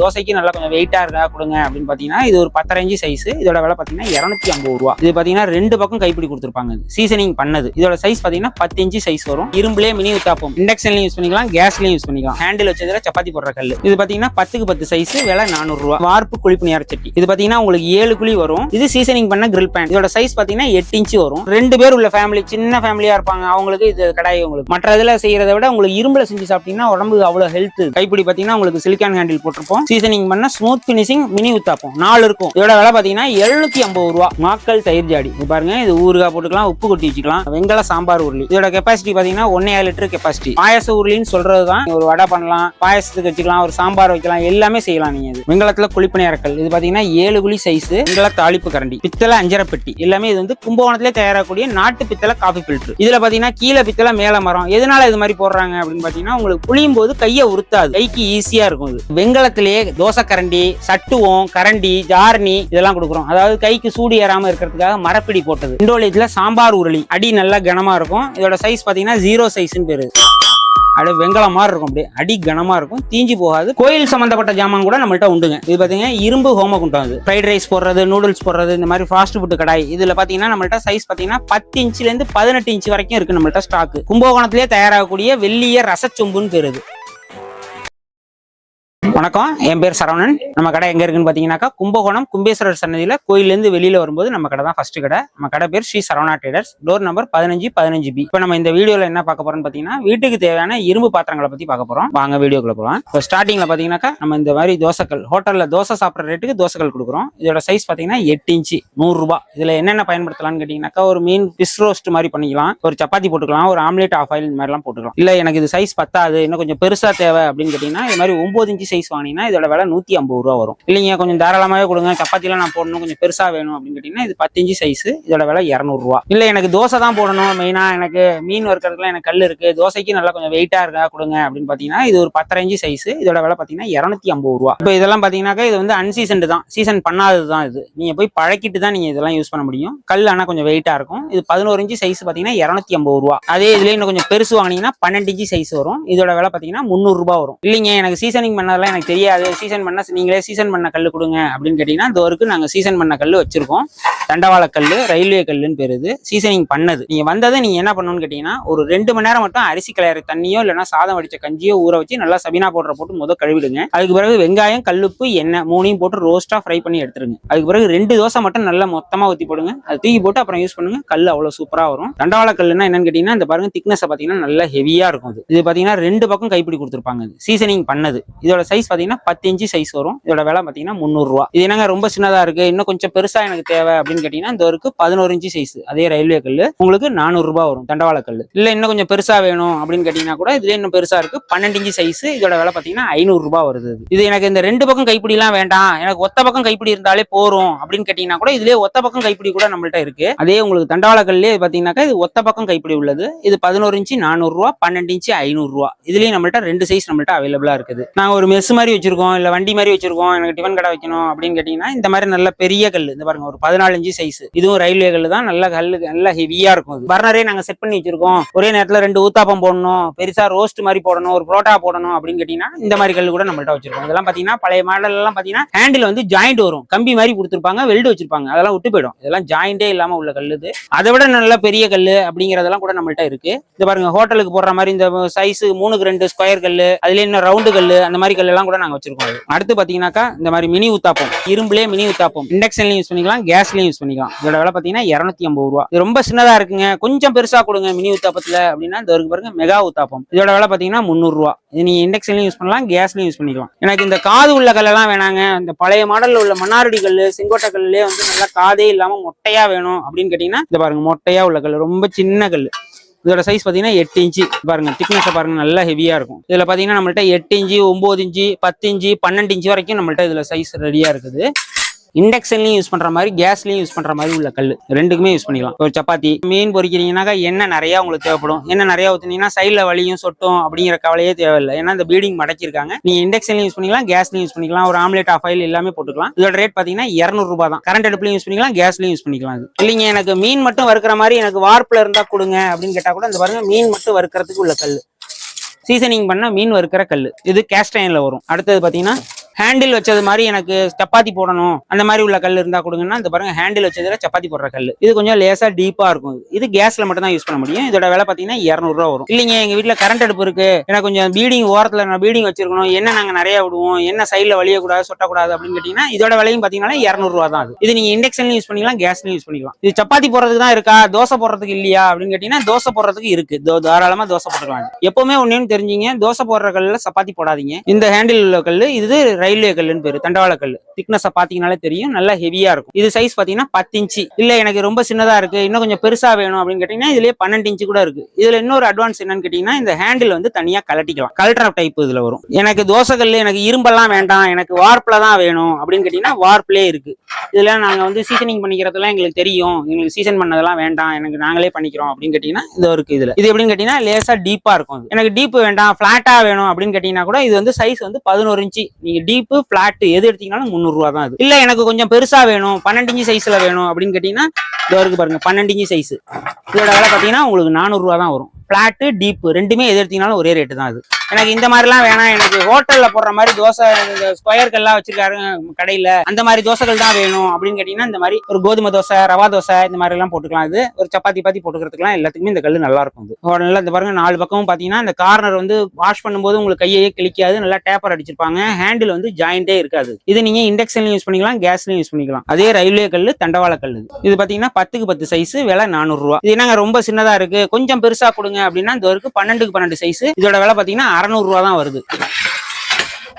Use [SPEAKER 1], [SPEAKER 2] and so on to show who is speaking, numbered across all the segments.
[SPEAKER 1] தோசைக்கு நல்லா கொஞ்சம் வெயிட்டா இருக்கா கொடுங்க அப்படின்னு பாத்தீங்கன்னா இது ஒரு பத்தரை இஞ்சி சைஸ் இதோட விலை பாத்தீங்கன்னா இருநூத்தி ஐம்பது ரூபா. இது பாத்தீங்கன்னா ரெண்டு பக்கம் கைப்பிடி கொடுத்துருப்பாங்க. சீசனிங் பண்ணது. இதோட சைஸ் பாத்தீங்கன்னா பத்து இஞ்சி சைஸ் வரும். இரும்புலே மினி உத்தாப்பம் இண்டக்ஷன்லயும் யூஸ் பண்ணிக்கலாம் கேஸ்லயும் யூஸ் பண்ணிக்கலாம். ஹேண்டில் வச்சதுல சப்பாத்தி போடுற கல் இது பாத்தீங்கன்னா பத்துக்கு பத்து சைஸ் விலை நானூறு ரூபா. வார்ப்பு குழிப்பு நேர சட்டி. இது பாத்தீங்கன்னா உங்களுக்கு ஏழு குழி வரும். இது சீசனிங் பண்ண கிரில் பேன் இதோட சைஸ் பாத்தீங்கன்னா எட்டு இன்ச்சு வரும். ரெண்டு பேர் உள்ள ஃபேமிலி சின்ன ஃபேமிலியா இருப்பாங்க. அவங்களுக்கு இது கடாய் உங்களுக்கு. மற்ற இதுல செய்யறதை விட உங்களுக்கு இரும்புல செஞ்சு சாப்பிட்டீங்கன்னா உடம்பு அவ்வளவு ஹெல்த் கைப்பிடி பாத்தீங்கன்னா உங்களுக்கு சிலிக்கான் ஹேண்டில் போட்டிருப்போம். சீசனிங் பண்ண ஸ்மூத் பினிஷிங் மினி உத்தாப்பம். நாலு இருக்கும். இதோட விலை பாத்தீங்கன்னா எழுநூத்தி ஐம்பது ரூபா. மாக்கள் தயிர் ஜாடி. இது பாருங்க இது ஊறுகாய் போட்டுக்கலாம் உப்பு கொட்டி வச்சுக்கலாம். வெங்கல சாம்பார் உருளி. இதோட கெப்பாசிட்டி பாத்தீங்கன்னா ஒன்னே ஏழு லிட்டர் கெப்பாசிட்டி பாயச உருளின்னு சொல்றதுதான் ஒரு வடை பண்ணலாம் பாயசத்துக்கு வச்சுக்கலாம் ஒரு சாம்பார் வைக்கலாம் எல்லாமே செய்யலாம் நீங்க இது. வெங்கலத்துல குழிப்பணி அறக்கல் இது பாத்தீங்கன்னா ஏழு குழி சைஸ் வெங்கல தாளிப்பு கரண்டி. பித்தளை அஞ்சரை பெட்டி. எல்லாமே இது வந்து கும்பகோணத்திலே தயாராகக்கூடிய நாட்டு பித்தளை காஃபி பில்டர் இதுல பாத்தீங்கன்னா கீழே பித்தளை மேல மரம். எதனால இது மாதிரி போடுறாங்க அப்படின்னு பாத்தீங்கன்னா உங்களுக்கு புளியும் போது கையை உறுத்தாது. கைக்கு ஈஸியா இருக்கும் இது. வெங்கலத்திலேயே தோசை கரண்டி சட்டுவம் கரண்டி ஜாரணி இதெல்லாம் கொடுக்குறோம். அதாவது கைக்கு சூடு ஏறாம இருக்கிறதுக்காக மரப்பிடி போட்டது. இண்டோலேஜ்ல சாம்பார் உருளி. அடி நல்லா கனமா இருக்கும். இதோட சைஸ் பாத்தீங்கன்னா ஜீரோ சைஸ்னு பேரு. அப்படியே வெங்கலம் மாதிரி இருக்கும் அப்படியே. அடி கனமா இருக்கும். தீஞ்சு போகாது. கோயில் சம்பந்தப்பட்ட ஜாமான் கூட நம்மள்ட்ட உண்டுங்க. இது பாத்தீங்கன்னா இரும்பு ஹோமகுண்டம் அது. ஃப்ரைட் ரைஸ் போடுறது நூடுல்ஸ் போடுறது இந்த மாதிரி ஃபாஸ்ட் ஃபுட் கடாய். இதுல பாத்தீங்கன்னா நம்மள்ட்ட சைஸ் பாத்தீங்கன்னா பத்து இன்ச்ல இருந்து பதினெட்டு இன்ச் வரைக்கும் இருக்கு நம்மள்ட்ட ஸ்டாக் கும்பகோணத்திலேயே தயாராகக்கூடிய வெள்ளிய ரசச்சொம்புன்னு பேருது வணக்கம். என் பேர் சரவணன். நம்ம கடை எங்க இருக்குன்னு பாத்தீங்கன்னாக்கா கும்பகோணம் கும்பேஸ்வரர் சன்னதியில கோயில்ல இருந்து வெளியில வரும்போது நம்ம கடை தான் ஃபர்ஸ்ட் கடை. நம்ம கடை பேர் Sri Saravana traders door number பதினஞ்சு பதினஞ்சு பி இப்போ நம்ம இந்த வீடியோல என்ன பார்க்க போறோம்னு பாத்தீங்கன்னா வீட்டுக்கு தேவையான இரும்பு பாத்திரங்களை பத்தி பார்க்க போறோம். வாங்க வீடியோக்குள்ள போலாம். இப்போ ஸ்டார்டிங்ல பாத்தீங்கன்னாக்கா நம்ம இந்த மாதிரி தோசைக்கல் ஹோட்டல்ல தோசை சாப்பிட்ற ரேட்டுக்கு தோசைகள் கொடுக்குறோம். இதோட சைஸ் பாத்தீங்கன்னா எட்டு இன்ச்சு நூறு ரூபாய். இதுல என்னென்ன பயன்படுத்தலாம்னு கேட்டீங்கன்னாக்கா ஒரு மீன் பிஸ் ரோஸ்ட் மாதிரி பண்ணிக்கலாம். ஒரு சப்பாத்தி போட்டுக்கலாம். ஒரு ஆம்லேட் ஆஃப் ஆயில் இந்த மாதிரிலாம் போட்டுக்கலாம். இல்ல எனக்கு இது சைஸ் பத்தாது. இன்னும் கொஞ்சம் பெருசா தேவை அப்படின்னு கேட்டீங்கன்னா இது மாதிரி ஒன்பது இன்ச்சு சைஸ் வாங்கினீங்கன்னா இதோட விலை நூற்றி ஐம்பது ரூபா வரும். இல்லைங்க கொஞ்சம் தாராளமாகவே கொடுங்க. சப்பாத்திலாம் நான் போடணும் கொஞ்சம் பெருசாக வேணும் அப்படின்னு கேட்டிங்கன்னா இது பத்து சைஸ் இதோட விலை இரநூறுவா இல்லை எனக்கு தோசை தான் போடணும் மெயினா எனக்கு மீன் வறுக்கிறதுக்குலாம் எனக்கு கல் இருக்குது தோசைக்கு நல்லா கொஞ்சம் வெயிட்டாக இருக்கா கொடுங்க அப்படின்னு பார்த்தீங்கன்னா இது ஒரு பத்தரஞ்சு சைஸ் இதோட விலை பார்த்தீங்கன்னா இரநூத்தி ஐம்பது ரூபா. இப்போ இதெல்லாம் பாத்தீங்கன்னாக்கா இது வந்து அன்சீசன்டு தான். சீசன் பண்ணாதது தான் இது. நீங்கள் போய் பழக்கிட்டு தான் நீங்கள் இதெல்லாம் யூஸ் பண்ண முடியும். கல் ஆனால் கொஞ்சம் வெயிட்டாக இருக்கும். இது பதினோரு இன்ச்சு சைஸ் பார்த்தீங்கன்னா இரநூத்தி ஐம்பது ரூபா. அதே இதுலேயே இன்னும் கொஞ்சம் பெருசு வாங்கினீங்கன்னா பன்னெண்டு இன்ச்சு சைஸ் வரும். இதோட விலை பார்த்தீங்கன்னா முந்நூறுரூபா வரும். இல்லைங்க எனக்கு சீசனிங் அதெல்லாம் எனக்கு தெரியாது. சீசன் பண்ண நீங்களே சீசன் பண்ண கல் கொடுங்க அப்படின்னு கேட்டீங்கன்னா இந்த வரைக்கும் நாங்கள் சீசன் பண்ண கல் வச்சிருக்கோம். தண்டவாள கல் ரயில்வே கல்லுன்னு பெறுது சீசனிங் பண்ணது. நீங்க வந்ததை நீங்க என்ன பண்ணணும்னு கேட்டீங்கன்னா ஒரு ரெண்டு மணி நேரம் மட்டும் அரிசி கலையற தண்ணியோ இல்லைன்னா சாதம் வடிச்ச கஞ்சியோ ஊற வச்சு நல்லா சபினா போடுற போட்டு முதல் கழுவிடுங்க. அதுக்கு பிறகு வெங்காயம் கல்லுப்பு எண்ணெய் மூணையும் போட்டு ரோஸ்டா ஃப்ரை பண்ணி எடுத்துருங்க. அதுக்கு பிறகு ரெண்டு தோசை மட்டும் நல்லா மொத்தமா ஊத்தி போடுங்க. அது தூக்கி போட்டு அப்புறம் யூஸ் பண்ணுங்க. கல் அவ்வளவு சூப்பரா வரும். தண்டவாள கல்லுன்னா என்னன்னு கேட்டீங்கன்னா இந்த பாருங்க திக்னஸ் பாத்தீங்கன்னா நல்லா ஹெவியா இருக்கும் இது பார்த்தீங்கன்னா பாத்தீங்கன்னா ரெண்டு பக்கம் கைப்பிடி கொடுத்துருப்பாங்க சீசனிங் பண்ணது. இதோட சைஸ் பார்த்தீங்கன்னா பத்து இன்ச்சு சைஸ் வரும். இதோட விலை பார்த்தீங்கன்னா முந்நூறுரூவா இது என்னங்க ரொம்ப சின்னதாக இருக்குது இன்னும் கொஞ்சம் பெருசாக எனக்கு தேவை அப்படின்னு கேட்டிங்கன்னா இந்த ஒரு பதினோரு இன்ச்சு சைஸ் அதே ரயில்வே கல் உங்களுக்கு நானூறுரூபா வரும் தண்டவாள கல் இல்லை இன்னும் கொஞ்சம் பெருசாக வேணும் அப்படின்னு கேட்டிங்கன்னா கூட இதுலேயே இன்னும் பெருசாக இருக்குது பன்னெண்டு இன்ச்சு சைஸ் இதோட விலை பார்த்தீங்கன்னா ஐநூறுரூபா வருது இது. எனக்கு இந்த ரெண்டு பக்கம் கைப்பிடிலாம் வேண்டாம். எனக்கு ஒத்த பக்கம் கைப்பிடி இருந்தாலே போகிறோம் அப்படின்னு கேட்டிங்கன்னா கூட இதுலேயே ஒத்த பக்கம் கைப்பிடி கூட நம்மள்ட்ட இருக்குது அதே உங்களுக்கு தண்டவாள கல்லே பாத்தீங்கன்னாக்கா இது ஒத்த பக்கம் கைப்பிடி உள்ளது. இது பதினோரு இன்ச்சு நானூறுரூவா பன்னெண்டு இன்ச்சு ஐநூறுரூவா. இதுலேயும் நம்மள்ட்ட ரெண்டு சைஸ் நம்மள்ட்ட அவைலபிளாக இருக்குது. நாங்கள் ஒரு மெஸ் மாதிரி வச்சிருக்கோம் இல்லை வண்டி மாதிரி வச்சுருக்கோம் எனக்கு டிஃபன் கடை வைக்கணும் அப்படின்னு கேட்டிங்கன்னா இந்த மாதிரி நல்ல பெரிய கல் இந்த பாருங்க ஒரு பதினாலு இன்ச்சு சைஸ் இதுவும் ரயில்வே கல் தான் நல்ல கல் நல்ல ஹெவியாக இருக்கும் இது. பர்னரே நாங்கள் செட் பண்ணி வச்சுருக்கோம். ஒரே நேரத்தில் ரெண்டு ஊத்தாப்பம் போடணும் பெருசாக ரோஸ்ட் மாதிரி போடணும் ஒரு புரோட்டா போடணும் அப்படின்னு கேட்டிங்கன்னா இந்த மாதிரி கல் கூட நம்மள்ட்ட வச்சிருக்கோம். இதெல்லாம் பாத்தீங்கன்னா பழைய மாடல் எல்லாம் பாத்தீங்கன்னா ஹேண்டில் வந்து ஜாயிண்ட் வரும். கம்பி மாதிரி கொடுத்துருப்பாங்க வெல்டு வச்சிருப்பாங்க. அதெல்லாம் விட்டு போயிடும். இதெல்லாம் ஜாயிண்டே இல்லாமல் உள்ள கல் இது. அதை விட நல்ல பெரிய கல் அப்படிங்கறதெல்லாம் கூட நம்மள்ட்ட இருக்கு. இது பாருங்க ஹோட்டலுக்கு போடுற மாதிரி இந்த சைஸ் மூணுக்கு ரெண்டு ஸ்கொயர் கல் அதுல இன்னும் ரவுண்டு கல் அந்த மாதிரி கல் எல்லாம் கூட நாங்க வச்சிருக்கோம் அடுத்து பாத்தீங்கன்னாக்கா இந்த மாதிரி மினி உத்தாப்பம். இரும்புலயே மினி உத்தாப்பம். இண்டக்ஷன்லயும் யூஸ் பண்ணிக்கலாம் கேஸ்லயும் யூஸ் பண்ணிக்கலாம். இதோட விலை பாத்தீங்கன்னா இருநூத்தி ஐம்பது ரூபா. இது ரொம்ப சின்னதா இருக்குங்க. கொஞ்சம் பெருசா கொடுங்க மினி உத்தாப்பத்தில் அப்படின்னா இந்த இருக்கு பாருங்க மெகா உத்தாப்பம். இதோட விலை பாத்தீங்கன்னா முந்நூறுரூவா இது நீங்க இண்டக்ஷன்லயும் யூஸ் பண்ணலாம் கேஸ்லயும் யூஸ் பண்ணிக்கலாம். எனக்கு இந்த காது உள்ள கல்லெல்லாம் வேணாங்க. இந்த பழைய மாடல்ல உள்ள மன்னாரடி கல் செங்கோட்டை கல்லே வந்து நல்லா காதே இல்லாம மொட்டையா வேணும் அப்படின்னு கேட்டீங்கன்னா இந்த பாருங்க மொட்டையா உள்ள கல். ரொம்ப சின்ன கல் இதோட சைஸ் பாத்தீங்கன்னா எட்டு இன்ச்சு. பாருங்க திக்னஸை பாருங்க நல்லா ஹெவியா இருக்கும். இதுல பாத்தீங்கன்னா நம்மள்ட்ட எட்டு இன்ச்சு ஒம்பது இன்ச்சு பத்து இன்ச்சு பன்னெண்டு இன்ச்சு வரைக்கும் நம்மள்ட்ட இதுல சைஸ் ரெடியா இருக்குது. இண்டக்ஷன்லயும் யூஸ் பண்ற மாதிரி கேஸ்லயும் யூஸ் பண்ற மாதிரி உள்ள கல் ரெண்டுக்குமே யூஸ் பண்ணிக்கலாம். ஒரு சப்பாத்தி மீன் பொரிக்கிறீங்கன்னாக்கா எண்ணெய் நிறைய உங்களுக்கு தேவைப்படும். எண்ணெய் நிறைய ஊத்துனீங்கன்னா சைட்ல வலியும் சொட்டும் அப்படிங்கிற கவலையே தேவையில்லை. ஏன்னா இந்த பீடிங் மடக்கிருக்காங்க நீங்க இண்டக்ஷன்லயும் யூஸ் பண்ணிக்கலாம் கேஸ்லயும் யூஸ் பண்ணிக்கலாம். ஒரு ஆம்லேட் ஆஃப் ஆயில் எல்லாமே போட்டுக்கலாம். இதோட ரேட் பாத்தீங்கன்னா இருநூறு ரூபாய் தான். கரண்ட் அடுப்புலயும் யூஸ் பண்ணிக்கலாம் கேஸ்லயும் யூஸ் பண்ணிக்கலாம் இல்லைங்க எனக்கு மீன் மட்டும் வறுக்கிற மாதிரி எனக்கு வார்ப்பில் இருந்தா கொடுங்க அப்படின்னு கேட்டா கூட இந்த பாருங்க மீன் மட்டும் வறுக்கிறதுக்கு உள்ள கல் சீசனிங் பண்ண மீன் வறுக்கிற கல் இது கேஸ்டைன்ல வரும். அடுத்தது பாத்தீங்கன்னா ஹேண்டில் வச்சது மாதிரி எனக்கு சப்பாத்தி போடணும். அந்த மாதிரி உள்ள கல் இருந்தா கொடுங்கன்னா இந்த பாருங்க ஹேண்டில் வச்சதுல சப்பாத்தி போடுற கல் இது கொஞ்சம் லேசா டீப்பா இருக்கும் இது. கேஸ்ல மட்டும் தான் யூஸ் பண்ண முடியும். இதோட விலை பாத்தீங்கன்னா 200 ரூபா வரும். இல்லைங்க எங்க வீட்டுல கரண்ட் அடுப்பு இருக்கு. எனக்கு கொஞ்சம் பீடிங் ஓரத்துல நான் பீடிங் வச்சிருக்கணும். என்ன நாங்க நிறைய விடுவோம். என்ன சைடுல வழியக்கூடாது சொட்டக்கூடாது அப்படின்னு கேட்டீங்கன்னா இதோட விலையும் பாத்தீங்கன்னா 200 ரூபா தான் இது நீங்க இண்டக்ஷன்லயும் யூஸ் பண்ணிக்கலாம் கேஸ்லயும் யூஸ் பண்ணிக்கலாம். இது சப்பாத்தி போடுறதுக்கு தான் இருக்கா? தோசை போடுறதுக்கு இல்லையா? அப்படின்னு கேட்டீங்கன்னா தோசை போடுறதுக்கு இருக்கு. தோ- தாராளமா தோசை போட்டுக்கலாம். எப்பவுமே ஒன்னு தெரிஞ்சீங்க. தோசை போடுற கல்ல சப்பாத்தி போடாதீங்க. இந்த ஹேண்டில் உள்ள கல் இது ரயில்வே கல்லுன்னு பேரு தண்டவாள கல் திக்னஸ் பாத்தீங்கன்னாலே தெரியும். நல்லா ஹெவியா இருக்கும். இது சைஸ் பாத்தீங்கன்னா பத்து இன்ச்சு. இல்ல எனக்கு ரொம்ப சின்னதா இருக்கு. இன்னும் கொஞ்சம் பெருசா வேணும் அப்படின்னு கேட்டீங்கன்னா இதுலயே பன்னெண்டு இன்ச்சு கூட இருக்கு. இதுல இன்னொரு அட்வான்ஸ் என்னன்னு கேட்டீங்கன்னா இந்த ஹேண்டில் வந்து தனியா கலட்டிக்கலாம் கலட்டுற டைப் இதுல வரும். எனக்கு தோசை கல்லு எனக்கு இரும்பெல்லாம் வேண்டாம். எனக்கு வார்ப்பில் தான் வேணும் அப்படின்னு கேட்டீங்கன்னா வார்ப்லே இருக்கு. இதுல நாங்க வந்து சீசனிங் பண்ணிக்கிறதெல்லாம் எங்களுக்கு தெரியும். எங்களுக்கு சீசன் பண்ணதெல்லாம் வேண்டாம். எனக்கு நாங்களே பண்ணிக்கிறோம் அப்படின்னு கேட்டீங்கன்னா இது இருக்கு இதுல. இது எப்படின்னு கேட்டீங்கன்னா லேசா டீப்பா இருக்கும் எனக்கு டீப் வேண்டாம் பிளாட்டா வேணும் அப்படின்னு கேட்டீங்கன்னா கூட இது வந்து சைஸ் வந்து பதினோரு இன்ச்சு. நீங்க டீப் பிளாட் எது எடுத்தீங்கன்னாலும் முந்நூறு ரூபா தான் அது. இல்ல எனக்கு கொஞ்சம் பெருசா வேணும் பன்னெண்டு இன்ச்சு சைஸ்ல வேணும் அப்படின்னு கேட்டீங்கன்னா இதோ இருக்கு பாருங்க பன்னெண்டு இன்ச்சு சைஸ் இதோட விலை பார்த்தீங்கன்னா உங்களுக்கு நானூறுரூவா தான் வரும். பிளாட்டு டீப்பு ரெண்டுமே எது எடுத்தீங்கனாலும் ஒரே ரேட்டு தான் அது எனக்கு இந்த மாதிரிலாம் வேணாம். எனக்கு ஹோட்டலில் போடுற மாதிரி தோசை இந்த ஸ்கொயர்கள்லாம் வச்சிருக்காரு கடையில். அந்த மாதிரி தோசைகள் தான் வேணும் அப்படின்னு கேட்டிங்கன்னா இந்த மாதிரி ஒரு கோதுமை தோசை ரவா தோசை இந்த மாதிரிலாம் போட்டுக்கலாம் இது. ஒரு சப்பாத்தி பாத்தி போட்டுக்கிறதுக்குலாம் எல்லாத்துக்குமே இந்த கல் நல்லா இருக்கும் இது நல்லா இந்த பாருங்க நாலு பக்கமும் பார்த்தீங்கன்னா இந்த கார்னர் வந்து வாஷ் பண்ணும்போது உங்களுக்கு கையே கிளிக்காது நல்லா டேப்பர் அடிச்சிருப்பாங்க. ஹேண்டில் வந்து ஜாயிண்டே இருக்காது. இது நீங்கள் இண்டக்ஷன்லையும் யூஸ் பண்ணிக்கலாம் கேஸ்லையும் யூஸ் பண்ணிக்கலாம். அதே ரயில்வே கல் தண்டவாள கல்லு இது. பார்த்தீங்கன்னா பத்துக்கு பத்து சைஸ் விலை நானூறு ரூபா இது என்னங்க ரொம்ப சின்னதா இருக்கு. கொஞ்சம் பெருசா கொடுங்க அப்படின்னா இந்த வரைக்கும் பன்னெண்டுக்கு பன்னெண்டு சைஸ் இதோட விலை பாத்தீங்கன்னா அறநூறுரூவா தான் வருது.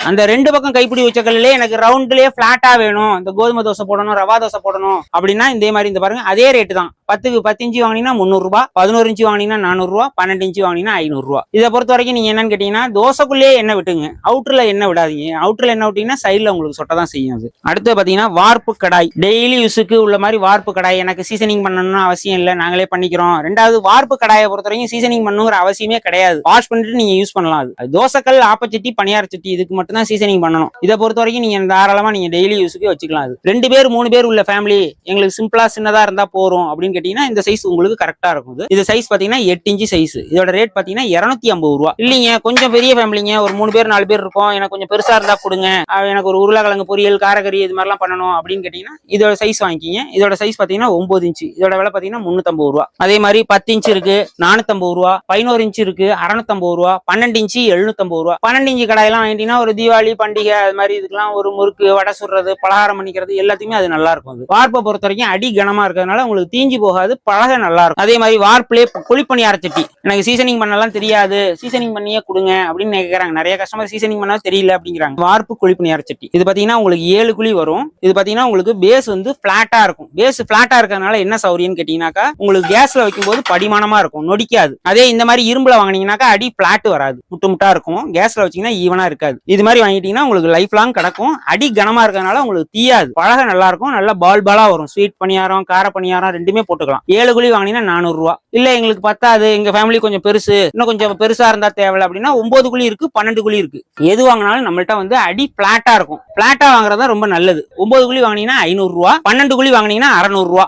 [SPEAKER 1] அந்த ரெண்டு பக்கம் கைப்பிடி வச்ச கல்லுல எனக்கு ரவுண்ட்லயே பிளாட்டா வேணும். இந்த கோதுமை தோசை போடணும் ரவா தோசை போடணும் அப்படின்னா இந்த மாதிரி இந்த பாருங்க அதே ரேட்டு தான். பத்துக்கு பத்து இன்ச்சு வாங்கினீங்கன்னா முந்நூறு ரூபாய் பதினோரு இன்ச்சு வாங்கினீங்கன்னா நானூறு ரூபா பன்னெண்டு இன்ச்சு வாங்கினீங்கன்னா ஐநூறு ரூபா இதை பொறுத்த வரைக்கும் நீங்க என்னன்னு கேட்டீங்கன்னா தோசைக்குள்ளேயே என்ன விட்டுங்க. அவுட்டர்ல என்ன விடாதீங்க. அவுட்டர்ல என்ன விட்டீங்கன்னா சைட்ல உங்களுக்கு சொட்ட தான் செய்யும் அது. அடுத்து பாத்தீங்கன்னா வார்ப்பு கடாய். டெய்லி யூஸுக்கு உள்ள மாதிரி வார்ப்பு கடாய். எனக்கு சீசனிங் பண்ணணும்னு அவசியம் இல்லை. நாங்களே பண்ணிக்கிறோம். ரெண்டாவது வார்ப்பு கடாயை பொறுத்த வரைக்கும் சீசனிங் பண்ணுங்கிற அவசியமே கிடையாது. வாஷ் பண்ணிட்டு நீங்க யூஸ் பண்ணலாம் அது. அது தோசைக்கல் ஆப்பச்சட்டி பணியார சட்டி இதுக்கு மட்டும் தான் சீசனிங் பண்ணணும். இதை பொறுத்த வரைக்கும் நீங்க தாராளமா நீங்க டெய்லி யூஸுக்கு வச்சுக்கலாம் அது. ரெண்டு பேர் மூணு பேர் உள்ள ஃபேமிலி எங்களுக்கு சிம்பிளா சின்னதா இருந்தா போறோம் அப்படின்னு கேட்டீங்கன்னா இந்த சைஸ் உங்களுக்கு கரெக்டா இருக்கும். இது. சைஸ் பாத்தீங்கன்னா எட்டு இன்ச்சு சைஸ் இதோட ரேட் பாத்தீங்கன்னா இருநூத்தி ஐம்பது ரூபா. இல்லைங்க கொஞ்சம் பெரிய ஃபேமிலிங்க ஒரு மூணு பேர் நாலு பேர் இருக்கும். எனக்கு கொஞ்சம் பெருசா இருந்தா கொடுங்க. எனக்கு ஒரு உருளைக்கிழங்கு பொரியல் காரக்கறி இது மாதிரிலாம் பண்ணணும் அப்படின்னு கேட்டீங்கன்னா இதோட சைஸ் வாங்கிக்கிங்க. இதோட சைஸ் பாத்தீங்கன்னா ஒன்பது இன்ச்சு. இதோட விலை பாத்தீங்கன்னா முன்னூத்தம்பது ரூபா. அதே மாதிரி பத்து இன்ச்சு இருக்கு நானூத்தம்பது ரூபா. பதினோரு இன்ச்சு இருக்கு அறுநூத்தம்பது ரூபா. பன்னெண்டு இன்ச்சு எழுநூத்தம்பது ரூபா. பன்னெண்டு இன்ச்சு கடாயெல்லாம் வாங்கிட்டீங்கன்னா ஒரு தீபாவளி பண்டிகை அது மாதிரி இதுக்கெல்லாம் ஒரு முறுக்கு வடை சுடுறது பலகாரம் பண்ணிக்கிறது எல்லாத்தையுமே அது நல்லா இருக்கும் அது. வார்ப்பை பொறுத்த வரைக்கும் அடி கனமா இருக்கிறதுனால உங்களுக்கு தீஞ்சு போகாது பழக நல்லா இருக்கும். அதே மாதிரி வார்ப்பிலே குழிப்பணி அரைச்சட்டி எனக்கு சீசனிங் பண்ணலாம் தெரியாது சீசனிங் பண்ணியே கொடுங்க அப்படின்னு கேட்கறாங்க நிறைய கஸ்டமர் சீசனிங் பண்ணா தெரியல அப்படிங்கிறாங்க. வார்ப்பு குழிப்பணி சட்டி. இது பாத்தீங்கன்னா உங்களுக்கு ஏழு குழி வரும். இது பாத்தீங்கன்னா உங்களுக்கு பேஸ் வந்து பிளாட்டா இருக்கும். பேஸ் பிளாட்டா இருக்கிறதுனால என்ன சௌரியம்னு கேட்டீங்கன்னாக்கா உங்களுக்கு கேஸ்ல வைக்கும்போது படிமானமா இருக்கும் நொடிக்காது. அதே இந்த மாதிரி இரும்புல வாங்குனீங்கன்னாக்கா அடி பிளாட் வராது. முட்டு முட்டா இருக்கும். கேஸ்ல வச்சீங்கன்னா ஈவனா இருக்காது. இது மாதிரி வாங்கிட்டீங்கன்னா உங்களுக்கு லைஃப் லாங் கிடக்கும். அடி கனமா இருக்கிறதுனால உங்களுக்கு தீயாது. பழக நல்லா இருக்கும். நல்லா பால் பாலா வரும். ஸ்வீட் பணியாரம் கார பணியாரம் ரெண்டுமே போட்டுக்கலாம். ஏழு குழி வாங்கினீங்கன்னா நானூறு ரூபா இல்ல எங்களுக்கு பத்தாது. எங்க ஃபேமிலி கொஞ்சம் பெருசு. இன்னும் கொஞ்சம் பெருசா இருந்தா தேவை அப்படின்னா ஒன்பது குழி இருக்கு பன்னெண்டு குழி இருக்கு. எது வாங்கினாலும் நம்மள்ட்ட வந்து அடி பிளாட்டா இருக்கும். பிளாட்டா வாங்குறது தான் ரொம்ப நல்லது. ஒன்பது குழி வாங்கினீங்கன்னா ஐநூறு ரூபா பன்னெண்டு குழி வாங்கினீங்கன்னா அறநூறு ரூபா